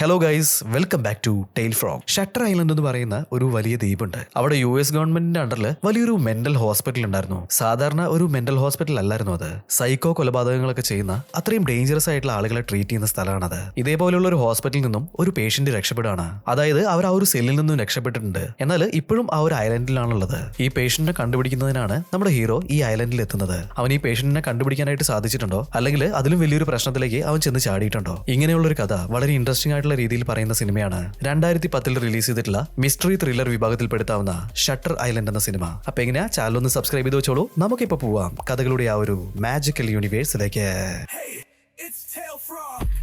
Hello guys welcome back to tale from shutter island എന്ന് പറയുന്ന ഒരു വലിയ ദ്വീപുണ്ട്. അവിടെ യു എസ് ഗവൺമെന്റിന്റെ അണ്ടറിൽ വലിയൊരു മെന്റൽ ഹോസ്പിറ്റൽ ഉണ്ടായിരുന്നു. സാധാരണ ഒരു മെന്റൽ ഹോസ്പിറ്റൽ അല്ലായിരുന്നു അത്. സൈക്കോ കൊലപാതകങ്ങളൊക്കെ ചെയ്യുന്ന അത്രയും ഡേഞ്ചറസ് ആയിട്ടുള്ള ആളുകളെ ട്രീറ്റ് ചെയ്യുന്ന സ്ഥലമാണത്. ഇതേപോലെയുള്ള ഒരു ഹോസ്പിറ്റലിൽ നിന്നും ഒരു പേഷ്യന്റ് രക്ഷപ്പെടുകയാണ്. അതായത് അവർ ആ ഒരു സെല്ലിൽ നിന്നും രക്ഷപ്പെട്ടിട്ടുണ്ട്. എന്നാൽ ഇപ്പോഴും ആ ഒരു ഐലൻഡിലാണുള്ളത് ഈ പേഷ്യന്റിനെ കണ്ടുപിടിക്കുന്നതിനാണ് നമ്മുടെ ഹീറോ ഈ ഐലൻഡിൽ എത്തുന്നത്. അവൻ ഈ പേഷ്യന്റിനെ കണ്ടുപിടിക്കാനായിട്ട് സാധിച്ചിട്ടുണ്ടോ? അല്ലെങ്കിൽ അതിലും വലിയൊരു പ്രശ്നത്തിലേക്ക് അവൻ ചെന്ന് ചാടിയിട്ടുണ്ടോ? ഇങ്ങനെയുള്ള ഒരു കഥ വളരെ ഇൻട്രസ്റ്റിംഗ് ആയിട്ടുള്ള രീതിയിൽ പറയുന്ന സിനിമയാണ്. രണ്ടായിരത്തി പത്തിൽ റിലീസ് ചെയ്തിട്ടുള്ള മിസ്റ്ററി ത്രില്ലർ വിഭാഗത്തിൽപ്പെടുത്താവുന്ന ഷട്ടർ ഐലൻഡ് എന്ന സിനിമ. അപ്പൊ എങ്ങനെയാ? ചാനൽ ഒന്ന് സബ്സ്ക്രൈബ് ചെയ്ത് വെച്ചോളൂ. നമുക്കിപ്പോ പോവാം. കഥകളുടെ ആ ഒരു മാജിക്കൽ യൂണിവേഴ്സിലേക്ക് It's.